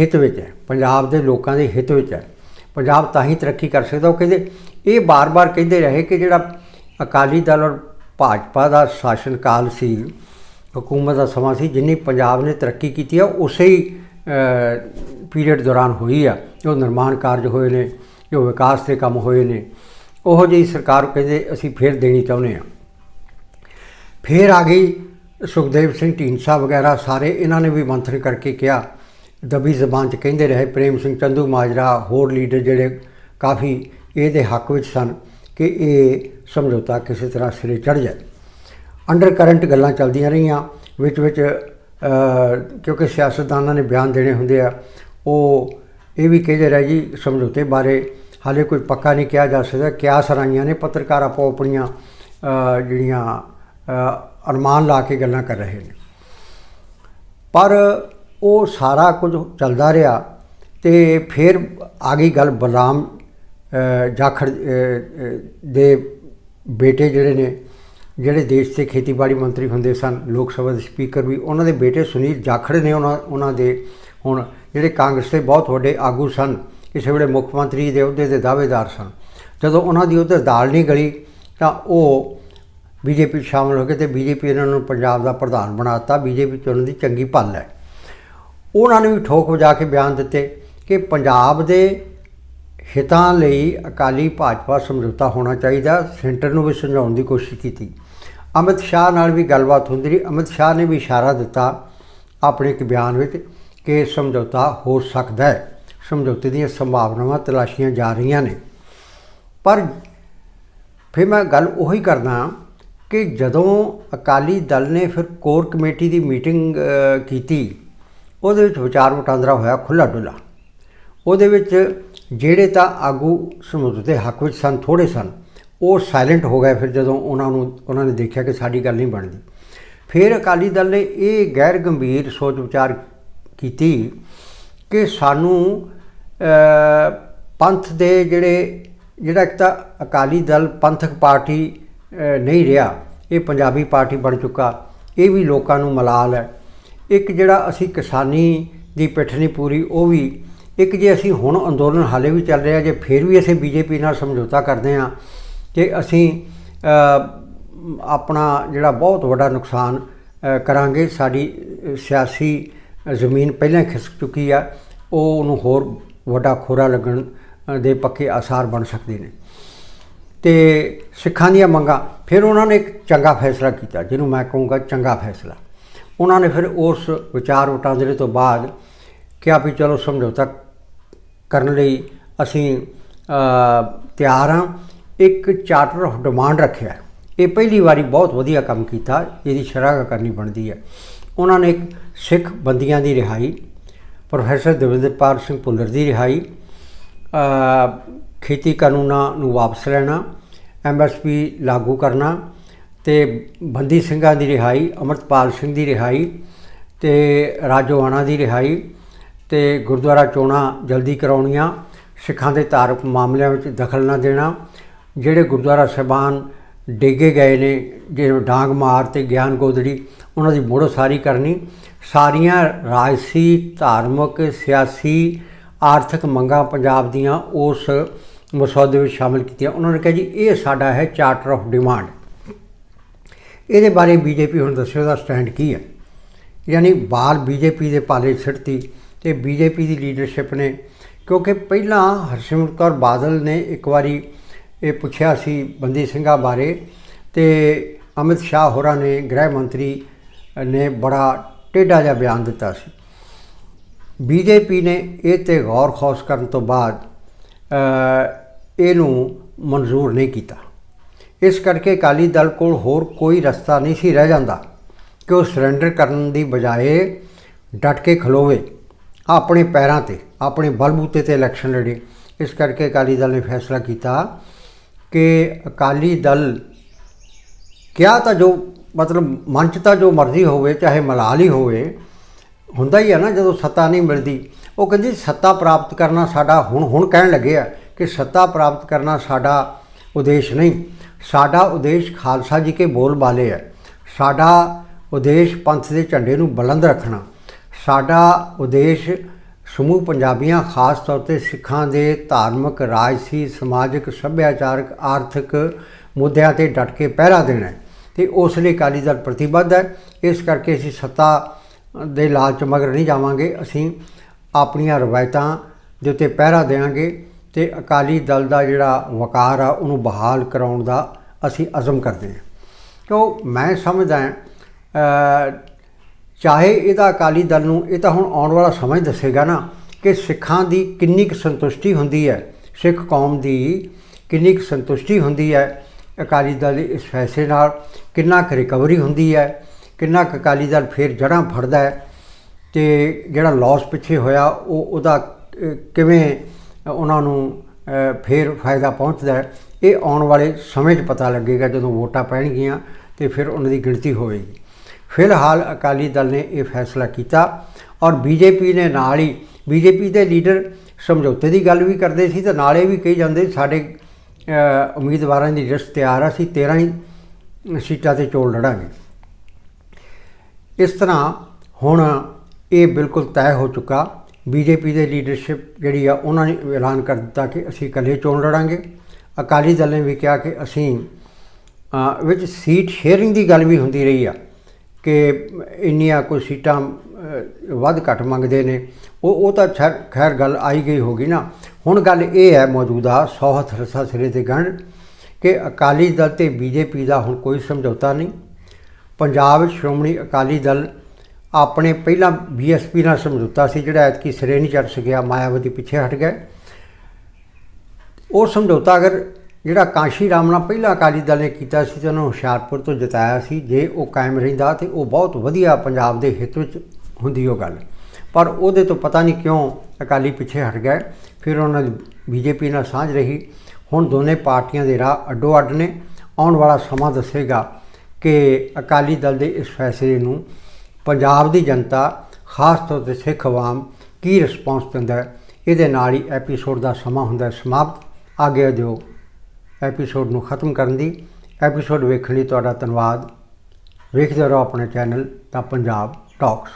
ਹਿੱਤ ਵਿੱਚ ਹੈ। ਪੰਜਾਬ ਦੇ ਲੋਕਾਂ ਦੇ ਹਿੱਤ ਵਿੱਚ ਹੈ। ਪੰਜਾਬ ਤਾਂ ਹੀ ਤਰੱਕੀ ਕਰ ਸਕਦਾ। ਉਹ ਕਹਿੰਦੇ, ਇਹ ਬਾਰ-ਬਾਰ ਕਹਿੰਦੇ ਰਹੇ ਕਿ ਜਿਹੜਾ ਅਕਾਲੀ ਦਲ ਔਰ ਭਾਜਪਾ ਦਾ ਸ਼ਾਸਨ ਕਾਲ ਸੀ, ਹਕੂਮਤ ਦਾ ਸਮਾਂ ਸੀ, ਜਿੰਨੀ ਪੰਜਾਬ ਨੇ ਤਰੱਕੀ ਕੀਤੀ ਆ ਉਸੇ ਹੀ ਪੀਰੀਅਡ ਦੌਰਾਨ ਹੋਈ ਆ। ਜੋ ਨਿਰਮਾਣ ਕਾਰਜ ਹੋਏ ਨੇ, ਜੋ ਵਿਕਾਸ ਦੇ ਕੰਮ ਹੋਏ ਨੇ, ਉਹੋ ਜਿਹੀ ਸਰਕਾਰ ਕਹਿੰਦੇ ਅਸੀਂ ਫੇਰ ਦੇਣੀ ਚਾਹੁੰਦੇ ਆ ਫੇਰ ਆ ਗਈ ਸੁਖਦੇਵ ਸਿੰਘ ਢੀਂਡਸਾ ਵਗੈਰਾ ਸਾਰੇ, ਇਹਨਾਂ ਨੇ ਵੀ ਮੰਥਨ ਕਰਕੇ ਕਿਹਾ, ਦਬੀ ਜ਼ਬਾਨ ਚ ਕਹਿੰਦੇ ਰਹੇ, ਪ੍ਰੇਮ ਸਿੰਘ ਚੰਦੂ ਮਾਜਰਾ, ਹੋਰ ਲੀਡਰ ਜਿਹੜੇ ਕਾਫੀ ਇਹਦੇ ਹੱਕ ਵਿੱਚ ਸਨ ਕਿ ਇਹ ਸਮਝੌਤਾ ਕਿਸੇ ਤਰ੍ਹਾਂ ਸਿਰੇ ਚੜ ਜਾਏ। ਅੰਡਰ ਕਰੰਟ ਗੱਲਾਂ ਚੱਲਦੀਆਂ ਰਹੀਆਂ, ਵਿੱਚ ਵਿੱਚ ਕਿਉਂਕਿ ਸਿਆਸਤਦਾਨਾਂ ਨੇ ਬਿਆਨ ਦੇਣੇ ਹੁੰਦੇ ਆ, ਉਹ ਇਹ ਵੀ ਕਹਿੰਦੇ ਰਹੇ ਜੀ ਸਮਝੌਤੇ ਬਾਰੇ। ਹਾਲੇ ਕੋਈ ਪੱਕਾ ਨਹੀਂ ਕਿਹਾ ਜਾ ਸਕਦਾ। ਕਿਆ ਸਰਾਈਆਂ ਨੇ ਪੱਤਰਕਾਰ ਆਪੋ ਆਪਣੀਆਂ ਜਿਹੜੀਆਂ ਅ, ਅਰਮਾਨ ਲਾ ਕੇ ਗੱਲਾਂ ਕਰ ਰਹੇ ਨੇ। ਪਰ ਉਹ ਸਾਰਾ ਕੁਝ ਚੱਲਦਾ ਰਿਹਾ ਤੇ ਫਿਰ ਆ ਗਈ ਗੱਲ ਬਲਰਾਮ ਜਾਖੜ ਦੇ ਬੇਟੇ ਜਿਹੜੇ ਨੇ ਜਿਹੜੇ ਦੇਸ਼ ਦੇ ਖੇਤੀਬਾੜੀ ਮੰਤਰੀ ਹੁੰਦੇ ਸਨ ਲੋਕ ਸਭਾ ਦੇ ਸਪੀਕਰ ਵੀ ਉਹਨਾਂ ਦੇ ਬੇਟੇ ਸੁਨੀਲ ਜਾਖੜ ਨੇ ਉਹਨਾਂ ਉਹਨਾਂ ਦੇ ਹੁਣ ਜਿਹੜੇ ਕਾਂਗਰਸ ਦੇ ਬਹੁਤ ਵੱਡੇ ਆਗੂ ਸਨ, ਕਿਸੇ ਵੇਲੇ ਮੁੱਖ ਮੰਤਰੀ ਦੇ ਅਹੁਦੇ ਦੇ ਦਾਅਵੇਦਾਰ ਸਨ। ਜਦੋਂ ਉਹਨਾਂ ਦੀ ਉਹਦੇ ਦਾਲ ਨਹੀਂ ਗਲੀ, ਤਾਂ ਉਹ ਬੀਜੇਪੀ ਸ਼ਾਮਲ ਹੋ ਗਏ ਤੇ ਬੀਜੇਪੀ ਇਹਨਾਂ ਨੂੰ ਪੰਜਾਬ ਦਾ ਪ੍ਰਧਾਨ ਬਣਾਤਾ ਬੀਜੇਪੀ ਚ ਉਹਨਾਂ ਦੀ ਚੰਗੀ ਭੱਲ ਹੈ। ਉਹਨਾਂ ਨੇ ਵੀ ਠੋਕ ਵਜਾ ਕੇ ਬਿਆਨ ਦਿੱਤੇ ਕਿ ਪੰਜਾਬ ਦੇ ਹਿੱਤਾਂ ਲਈ ਅਕਾਲੀ ਭਾਜਪਾ ਸਮਝੌਤਾ ਹੋਣਾ ਚਾਹੀਦਾ, ਸੈਂਟਰ ਨੂੰ ਵੀ ਸਮਝਾਉਣ ਦੀ ਕੋਸ਼ਿਸ਼ ਕੀਤੀ। ਅਮਿਤ ਸ਼ਾਹ ਨਾਲ ਵੀ ਗੱਲਬਾਤ ਹੁੰਦੀ ਰਹੀ। ਅਮਿਤ ਸ਼ਾਹ ਨੇ ਵੀ ਇਸ਼ਾਰਾ ਦਿੱਤਾ ਆਪਣੇ ਇੱਕ ਬਿਆਨ ਵਿੱਚ ਕਿ ਸਮਝੌਤਾ ਹੋ ਸਕਦਾ ਹੈ। ਸਮਝੌਤੇ ਦੀਆਂ ਸੰਭਾਵਨਾਵਾਂ ਤਲਾਸ਼ੀਆਂ ਜਾ ਰਹੀਆਂ ਨੇ। ਪਰ ਫਿਰ ਮੈਂ ਗੱਲ ਉਹੀ ਕਰਦਾ ਕਿ ਜਦੋਂ ਅਕਾਲੀ ਦਲ ਨੇ ਫਿਰ ਕੋਰ ਕਮੇਟੀ ਦੀ ਮੀਟਿੰਗ ਕੀਤੀ, ਉਹਦੇ ਵਿੱਚ ਵਿਚਾਰ ਵਟਾਂਦਰਾ ਹੋਇਆ ਖੁੱਲਾ ਡੁੱਲਾ ਉਹਦੇ ਵਿੱਚ ਜਿਹੜੇ ਤਾਂ ਆਗੂ ਸਮਝੌਤੇ ਦੇ ਹੱਕ ਵਿੱਚ ਸਨ ਥੋੜੇ ਸਨ, ਉਹ ਸਾਇਲੈਂਟ ਹੋ ਗਏ ਫਿਰ ਜਦੋਂ ਉਹਨਾਂ ਨੂੰ, ਉਹਨਾਂ ਨੇ ਦੇਖਿਆ ਕਿ ਸਾਡੀ ਗੱਲ ਨਹੀਂ ਬਣਦੀ। ਫਿਰ ਅਕਾਲੀ ਦਲ ਨੇ ਇਹ ਗੈਰ ਗੰਭੀਰ ਸੋਚ ਵਿਚਾਰ ਕੀਤੀ ਕਿ ਸਾਨੂੰ ਪੰਥ ਦੇ ਜਿਹੜੇ, ਜਿਹੜਾ ਇੱਕ ਤਾਂ ਅਕਾਲੀ ਦਲ ਪੰਥਕ ਪਾਰਟੀ ਨਹੀਂ ਰਿਹਾ, ਇਹ ਪੰਜਾਬੀ ਪਾਰਟੀ ਬਣ ਚੁੱਕਾ, ਇਹ ਵੀ ਲੋਕਾਂ ਨੂੰ ਮਲਾਲ ਹੈ। ਇੱਕ ਜਿਹੜਾ ਅਸੀਂ ਕਿਸਾਨੀ ਦੀ ਪਿੱਠ ਨਹੀਂ ਪੂਰੀ, ਉਹ ਵੀ, ਇੱਕ ਜੇ ਅਸੀਂ ਹੁਣ ਅੰਦੋਲਨ ਹਾਲੇ ਵੀ ਚੱਲ ਰਿਹਾ, ਜੇ ਫਿਰ ਵੀ ਅਸੀਂ ਬੀਜੇਪੀ ਨਾਲ ਸਮਝੌਤਾ ਕਰਦੇ ਹਾਂ ਕਿ ਅਸੀਂ ਆਪਣਾ ਜਿਹੜਾ ਬਹੁਤ ਵੱਡਾ ਨੁਕਸਾਨ ਕਰਾਂਗੇ, ਸਾਡੀ ਸਿਆਸੀ ਜ਼ਮੀਨ ਪਹਿਲਾਂ ਖਿਸਕ ਚੁੱਕੀ ਆ, ਉਹ ਉਹਨੂੰ ਹੋਰ ਵੱਡਾ ਖੋਰਾ ਲੱਗਣ ਦੇ ਪੱਕੇ ਆਸਾਰ ਬਣ ਸਕਦੇ ਨੇ। ਤੇ ਸਿੱਖਾਂ ਦੀਆਂ ਮੰਗਾਂ, ਫਿਰ ਉਹਨਾਂ ਨੇ ਇੱਕ ਚੰਗਾ ਫੈਸਲਾ ਕੀਤਾ, ਜਿਹਨੂੰ ਮੈਂ ਕਹੂੰਗਾ ਚੰਗਾ ਫੈਸਲਾ। ਉਹਨਾਂ ਨੇ ਫਿਰ ਉਸ ਵਿਚਾਰ ਵਟਾਂਦਰੇ ਤੋਂ ਬਾਅਦ ਕਿਹਾ ਵੀ ਚਲੋ ਸਮਝੌਤਾ ਕਰਨ ਲਈ ਅਸੀਂ ਤਿਆਰ ਹਾਂ। ਇੱਕ ਚਾਰਟਰ ਆਫ ਡਿਮਾਂਡ ਰੱਖਿਆ। ਇਹ ਪਹਿਲੀ ਵਾਰੀ ਬਹੁਤ ਵਧੀਆ ਕੰਮ ਕੀਤਾ, ਇਹਦੀ ਸ਼ਲਾਘਾ ਕਰਨੀ ਬਣਦੀ ਹੈ। ਉਹਨਾਂ ਨੇ ਇੱਕ ਸਿੱਖ ਬੰਦੀਆਂ ਦੀ ਰਿਹਾਈ, ਪ੍ਰੋਫੈਸਰ ਦਵਿੰਦਰਪਾਲ ਸਿੰਘ ਭੁੱਲਰ ਦੀ ਰਿਹਾਈ ਖੇਤੀ ਕਾਨੂੰਨਾਂ ਨੂੰ ਵਾਪਸ ਲੈਣਾ ਐਮਐਸਪੀ ਲਾਗੂ ਕਰਨਾ ਤੇ ਬੰਦੀ ਸਿੰਘਾਂ ਦੀ ਰਿਹਾਈ, ਅਮਰਤਪਾਲ ਸਿੰਘ ਦੀ ਰਿਹਾਈ ਤੇ ਰਾਜੋਆਣਾ ਦੀ ਰਿਹਾਈ ਤੇ ਗੁਰਦੁਆਰਾ ਚੋਣਾਂ ਜਲਦੀ ਕਰਾਉਣੀਆਂ, ਸਿੱਖਾਂ ਦੇ ਧਾਰਮਿਕ ਮਾਮਲਿਆਂ ਵਿੱਚ ਦਖਲ ਨਾ ਦੇਣਾ, ਜਿਹੜੇ ਗੁਰਦੁਆਰਾ ਸਾਹਿਬਾਨ ਡੇਗੇ ਗਏ ਨੇ, ਜਿਵੇਂ ਡਾਂਗ ਮਾਰ ਤੇ ਗਿਆਨ ਗੋਦੜੀ, ਉਹਨਾਂ ਦੀ ਮੋੜੋ ਸਾਰੀ ਕਰਨੀ ਸਾਰੀਆਂ ਰਾਜਸੀ, ਧਾਰਮਿਕ, ਸਿਆਸੀ, ਆਰਥਿਕ ਮੰਗਾਂ ਪੰਜਾਬ ਦੀਆਂ ਉਸ ਮਸੌਦੇ ਵਿੱਚ ਸ਼ਾਮਲ ਕੀਤੀਆਂ। ਉਹਨਾਂ ਨੇ ਕਿਹਾ ਜੀ, ਇਹ ਸਾਡਾ ਹੈ ਚਾਰਟਰ ਆਫ ਡਿਮਾਂਡ ਇਹਦੇ ਬਾਰੇ ਬੀਜੇਪੀ ਹੁਣ ਦੱਸਿਓ ਦਾ ਸਟੈਂਡ ਕੀ ਹੈ। ਯਾਨੀ ਬਾਲ ਬੀਜੇਪੀ ਦੇ ਪਾਲੇ ਸਿੱਟਤੀ ਤੇ ਬੀਜੇਪੀ ਦੀ ਲੀਡਰਸ਼ਿਪ ਨੇ, ਕਿਉਂਕਿ ਪਹਿਲਾਂ ਹਰਸਿਮਰਤ ਕੌਰ ਬਾਦਲ ਨੇ ਇੱਕ ਵਾਰੀ ਇਹ ਪੁੱਛਿਆ ਸੀ ਬੰਦੀ ਸਿੰਘਾਂ ਬਾਰੇ ਤੇ ਅਮਿਤ ਸ਼ਾਹ ਹੋਰਾਂ ਨੇ ਗ੍ਰਹਿ ਮੰਤਰੀ ਨੇ ਬੜਾ ਟੇਢਾ ਜਿਹਾ ਬਿਆਨ ਦਿੱਤਾ ਸੀ। ਬੀਜੇਪੀ ਨੇ ਇਹ ਤੇ ਗੌਰ ਖੌਸ ਕਰਨ ਤੋਂ ਬਾਅਦ ਇਹਨੂੰ ਮਨਜ਼ੂਰ ਨਹੀਂ ਕੀਤਾ। ਇਸ ਕਰਕੇ ਅਕਾਲੀ ਦਲ ਕੋਲ ਹੋਰ ਕੋਈ ਰਸਤਾ ਨਹੀਂ ਸੀ ਰਹਿ ਜਾਂਦਾ ਕਿ ਉਹ ਸਰੈਂਡਰ ਕਰਨ ਦੀ ਬਜਾਏ ਡਟ ਕੇ ਖਲੋਵੇ, ਆਪਣੇ ਪੈਰਾਂ ਤੇ, ਆਪਣੇ ਬਲਬੂਤੇ ਤੇ ਇਲੈਕਸ਼ਨ ਲੜੇ। ਇਸ ਕਰਕੇ ਅਕਾਲੀ ਦਲ ਨੇ ਫੈਸਲਾ ਕੀਤਾ ਕਿ ਅਕਾਲੀ ਦਲ ਕਿਹਾ ਤਾਂ ਜੋ ਮਤਲਬ ਮੰਚ ਤਾਂ ਜੋ ਮਰਜ਼ੀ ਹੋਵੇ, ਚਾਹੇ ਮਲਾਲ ਹੀ ਹੋਵੇ, ਹੁੰਦਾ ਹੀ ਆ ਨਾ, ਜਦੋਂ ਸੱਤਾ ਨਹੀਂ ਮਿਲਦੀ। ਉਹ ਕਹਿੰਦੀ, ਸੱਤਾ ਪ੍ਰਾਪਤ ਕਰਨਾ ਸਾਡਾ ਹੁਣ ਹੁਣ ਕਹਿਣ ਲੱਗੇ ਆ ਕਿ ਸੱਤਾ ਪ੍ਰਾਪਤ ਕਰਨਾ ਸਾਡਾ ਉਦੇਸ਼ ਨਹੀਂ। ਸਾਡਾ ਉਦੇਸ਼ ਖਾਲਸਾ ਜੀ ਕੇ ਬੋਲ ਬਾਲੇ ਹੈ ਸਾਡਾ ਉਦੇਸ਼ ਪੰਥ ਦੇ ਝੰਡੇ ਨੂੰ ਬੁਲੰਦ ਰੱਖਣਾ। ਸਾਡਾ ਉਦੇਸ਼ ਸਮੂਹ ਪੰਜਾਬੀਆਂ, ਖਾਸ ਤੌਰ ਤੇ ਸਿੱਖਾਂ ਦੇ ਧਾਰਮਿਕ, ਰਾਜਸੀ, ਸਮਾਜਿਕ, ਸੱਭਿਆਚਾਰਕ, ਆਰਥਿਕ ਮੁੱਦਿਆਂ ਤੇ ਡਟ ਕੇ ਪਹਿਰਾ ਦੇਣਾ ਤੇ ਉਸ ਲਈ ਅਕਾਲੀ ਦਲ ਪ੍ਰਤੀਬੱਧ ਹੈ। ਇਸ ਕਰਕੇ ਅਸੀਂ ਸੱਤਾ ਦੇ ਲਾਲਚ ਮਗਰ ਨਹੀਂ ਜਾਵਾਂਗੇ। ਅਸੀਂ ਆਪਣੀਆਂ ਰਵਾਇਤਾਂ ਦੇ ਉੱਤੇ ਪਹਿਰਾ ਦੇਵਾਂਗੇ ਤੇ ਅਕਾਲੀ ਦਲ ਦਾ ਜਿਹੜਾ ਵਕਾਰ ਆ ਉਹਨੂੰ ਬਹਾਲ ਕਰਾਉਣ ਦਾ ਅਸੀਂ ਅਜ਼ਮ ਕਰਦੇ ਹਾਂ। ਕਿਉਂ? ਮੈਂ ਸਮਝਦਾ ਹਾਂ, ਅ, ਚਾਹੇ ਇਹਦਾ ਅਕਾਲੀ ਦਲ ਨੂੰ ਇਹ ਤਾਂ ਹੁਣ ਆਉਣ ਵਾਲਾ ਸਮਾਂ ਹੀ ਦੱਸੇਗਾ ਨਾ ਕਿ ਸਿੱਖਾਂ ਦੀ ਕਿੰਨੀ ਕੁ ਸੰਤੁਸ਼ਟੀ ਹੁੰਦੀ ਹੈ ਸਿੱਖ ਕੌਮ ਦੀ ਕਿੰਨੀ ਕੁ ਸੰਤੁਸ਼ਟੀ ਹੁੰਦੀ ਹੈ ਅਕਾਲੀ ਦਲ ਦੇ ਇਸ ਫੈਸਲੇ ਨਾਲ ਕਿੰਨਾ ਕੁ ਰਿਕਵਰੀ ਹੁੰਦੀ ਹੈ ਕਿੰਨਾ ਕੁ ਅਕਾਲੀ ਦਲ ਫੇਰ ਜੜ੍ਹਾਂ ਫੜਦਾ ਹੈ ਤੇ ਜਿਹੜਾ ਲਾਸ ਪਿੱਛੇ ਹੋਇਆ ਉਹ ਉਹਦਾ ਕਿਵੇਂ ਉਹਨਾਂ ਨੂੰ ਅ, ਫੇਰ ਫਾਇਦਾ ਪਹੁੰਚਦਾ ਹੈ ਇਹ ਆਉਣ ਵਾਲੇ ਸਮੇਂ 'ਚ ਪਤਾ ਲੱਗੇਗਾ ਜਦੋਂ ਵੋਟਾਂ ਪੈਣਗੀਆਂ ਤੇ ਫਿਰ ਉਹਨਾਂ ਦੀ ਗਿਣਤੀ ਹੋਵੇਗੀ। ਫਿਲਹਾਲ ਅਕਾਲੀ ਦਲ ਨੇ ਇਹ ਫੈਸਲਾ ਕੀਤਾ ਔਰ ਬੀਜੇਪੀ ਨੇ ਨਾਲ ਹੀ ਬੀਜੇਪੀ ਦੇ ਲੀਡਰ ਸਮਝੌਤੇ ਦੀ ਗੱਲ ਵੀ ਕਰਦੇ ਸੀ ਤੇ ਨਾਲੇ ਵੀ ਕਹੀ ਜਾਂਦੇ ਸਾਡੇ ਉਮੀਦਵਾਰਾਂ ਦੀ ਲਿਸਟ ਤਿਆਰ ਆ, ਅਸੀਂ 13 ਹੀ ਸੀਟਾਂ ਤੇ ਚੋਣ ਲੜਾਂਗੇ। ਇਸ ਤਰ੍ਹਾਂ ਹੁਣ ਇਹ ਬਿਲਕੁਲ ਤੈਅ ਹੋ ਚੁੱਕਾ। ਬੀਜੇਪੀ ਦੇ ਲੀਡਰਸ਼ਿਪ ਜਿਹੜੀ ਆ, ਉਹਨਾਂ ਨੇ ਐਲਾਨ ਕਰ ਦਿੱਤਾ ਕਿ ਅਸੀਂ ਇਕੱਲੇ ਚੋਣ ਲੜਾਂਗੇ। ਅਕਾਲੀ ਦਲ ਨੇ ਵੀ ਕਿਹਾ ਕਿ ਅਸੀਂ ਵਿੱਚ ਸੀਟ ਸ਼ੇਅਰਿੰਗ ਦੀ ਗੱਲ ਵੀ ਹੁੰਦੀ ਰਹੀ ਆ ਕਿ ਇੰਨੀਆਂ ਕੋਈ ਸੀਟਾਂ ਵੱਧ ਘੱਟ ਮੰਗਦੇ ਨੇ। ਉਹ ਉਹ ਤਾਂ ਖੈਰ ਗੱਲ ਆਈ ਗਈ ਹੋਗੀ ਨਾ। ਹੁਣ ਗੱਲ ਇਹ ਹੈ ਮੌਜੂਦਾ ਸੌਹਤ ਰਸਾ ਸਿਰੇ ਤੇ ਗੰਢ ਕਿ ਅਕਾਲੀ ਦਲ ਤੇ ਬੀਜੇਪੀ ਦਾ ਹੁਣ ਕੋਈ ਸਮਝੌਤਾ ਨਹੀਂ। ਪੰਜਾਬ ਵਿੱਚ ਸ਼੍ਰੋਮਣੀ ਅਕਾਲੀ ਦਲ ਆਪਣੇ ਪਹਿਲਾਂ ਬੀਐਸਪੀ ਨਾਲ ਸਮਝੌਤਾ ਸੀ ਜਿਹੜਾ ਐਤਕੀ ਸਿਰੇ ਨਹੀਂ ਚੜ ਸਕਿਆ, ਮਾਇਆਵਤੀ ਪਿੱਛੇ ਹਟ ਗਏ। ਉਹ ਸਮਝੌਤਾ ਅਗਰ ਜਿਹੜਾ ਕਾਂਸ਼ੀ ਰਾਮ ਨਾਲ ਪਹਿਲਾਂ ਅਕਾਲੀ ਦਲ ਨੇ ਕੀਤਾ ਸੀ ਤੇ ਉਹਨੂੰ ਹੁਸ਼ਿਆਰਪੁਰ ਤੋਂ ਜਿਤਾਇਆ ਸੀ, ਜੇ ਉਹ ਕਾਇਮ ਰਹਿੰਦਾ ਤੇ ਉਹ ਬਹੁਤ ਵਧੀਆ ਪੰਜਾਬ ਦੇ ਹਿੱਤ ਵਿੱਚ ਹੁੰਦੀ ਉਹ ਗੱਲ। ਪਰ ਉਹਦੇ ਤੋਂ ਪਤਾ ਨਹੀਂ ਕਿਉਂ ਅਕਾਲੀ ਪਿੱਛੇ ਹਟ ਗਏ। ਫਿਰ ਉਹਨਾਂ ਦੀ ਬੀਜੇਪੀ ਨਾਲ ਸਾਂਝ ਰਹੀ। ਹੁਣ ਦੋਨੇ ਪਾਰਟੀਆਂ ਦੇ ਰਾਹ ਅੱਡੋ ਅੱਡ ਨੇ। ਆਉਣ ਵਾਲਾ ਸਮਾਂ ਦੱਸੇਗਾ ਕਿ ਅਕਾਲੀ ਦਲ ਦੇ ਇਸ ਫੈਸਲੇ ਨੂੰ ਪੰਜਾਬ ਦੀ ਜਨਤਾ, ਖਾਸ ਤੌਰ ਤੇ ਸਿੱਖ ਆਵਾਮ, ਕੀ ਰਿਸਪੌਂਸ ਦਿੰਦਾ ਹੈ, ਇਹਦੇ ਨਾਲ ਹੀ ਐਪੀਸੋਡ ਦਾ ਸਮਾਂ ਹੁੰਦਾ ਹੈ ਸਮਾਪਤ। ਆਗੇ ਦਿਓ ਐਪੀਸੋਡ ਨੂੰ ਖਤਮ ਕਰਨ ਦੀ ਐਪੀਸੋਡ ਵੇਖਣ ਲਈ ਤੁਹਾਡਾ ਧੰਨਵਾਦ। ਵੇਖਦੇ ਰਹੋ ਆਪਣੇ ਚੈਨਲ ਦਾ ਪੰਜਾਬ ਟਾਕਸ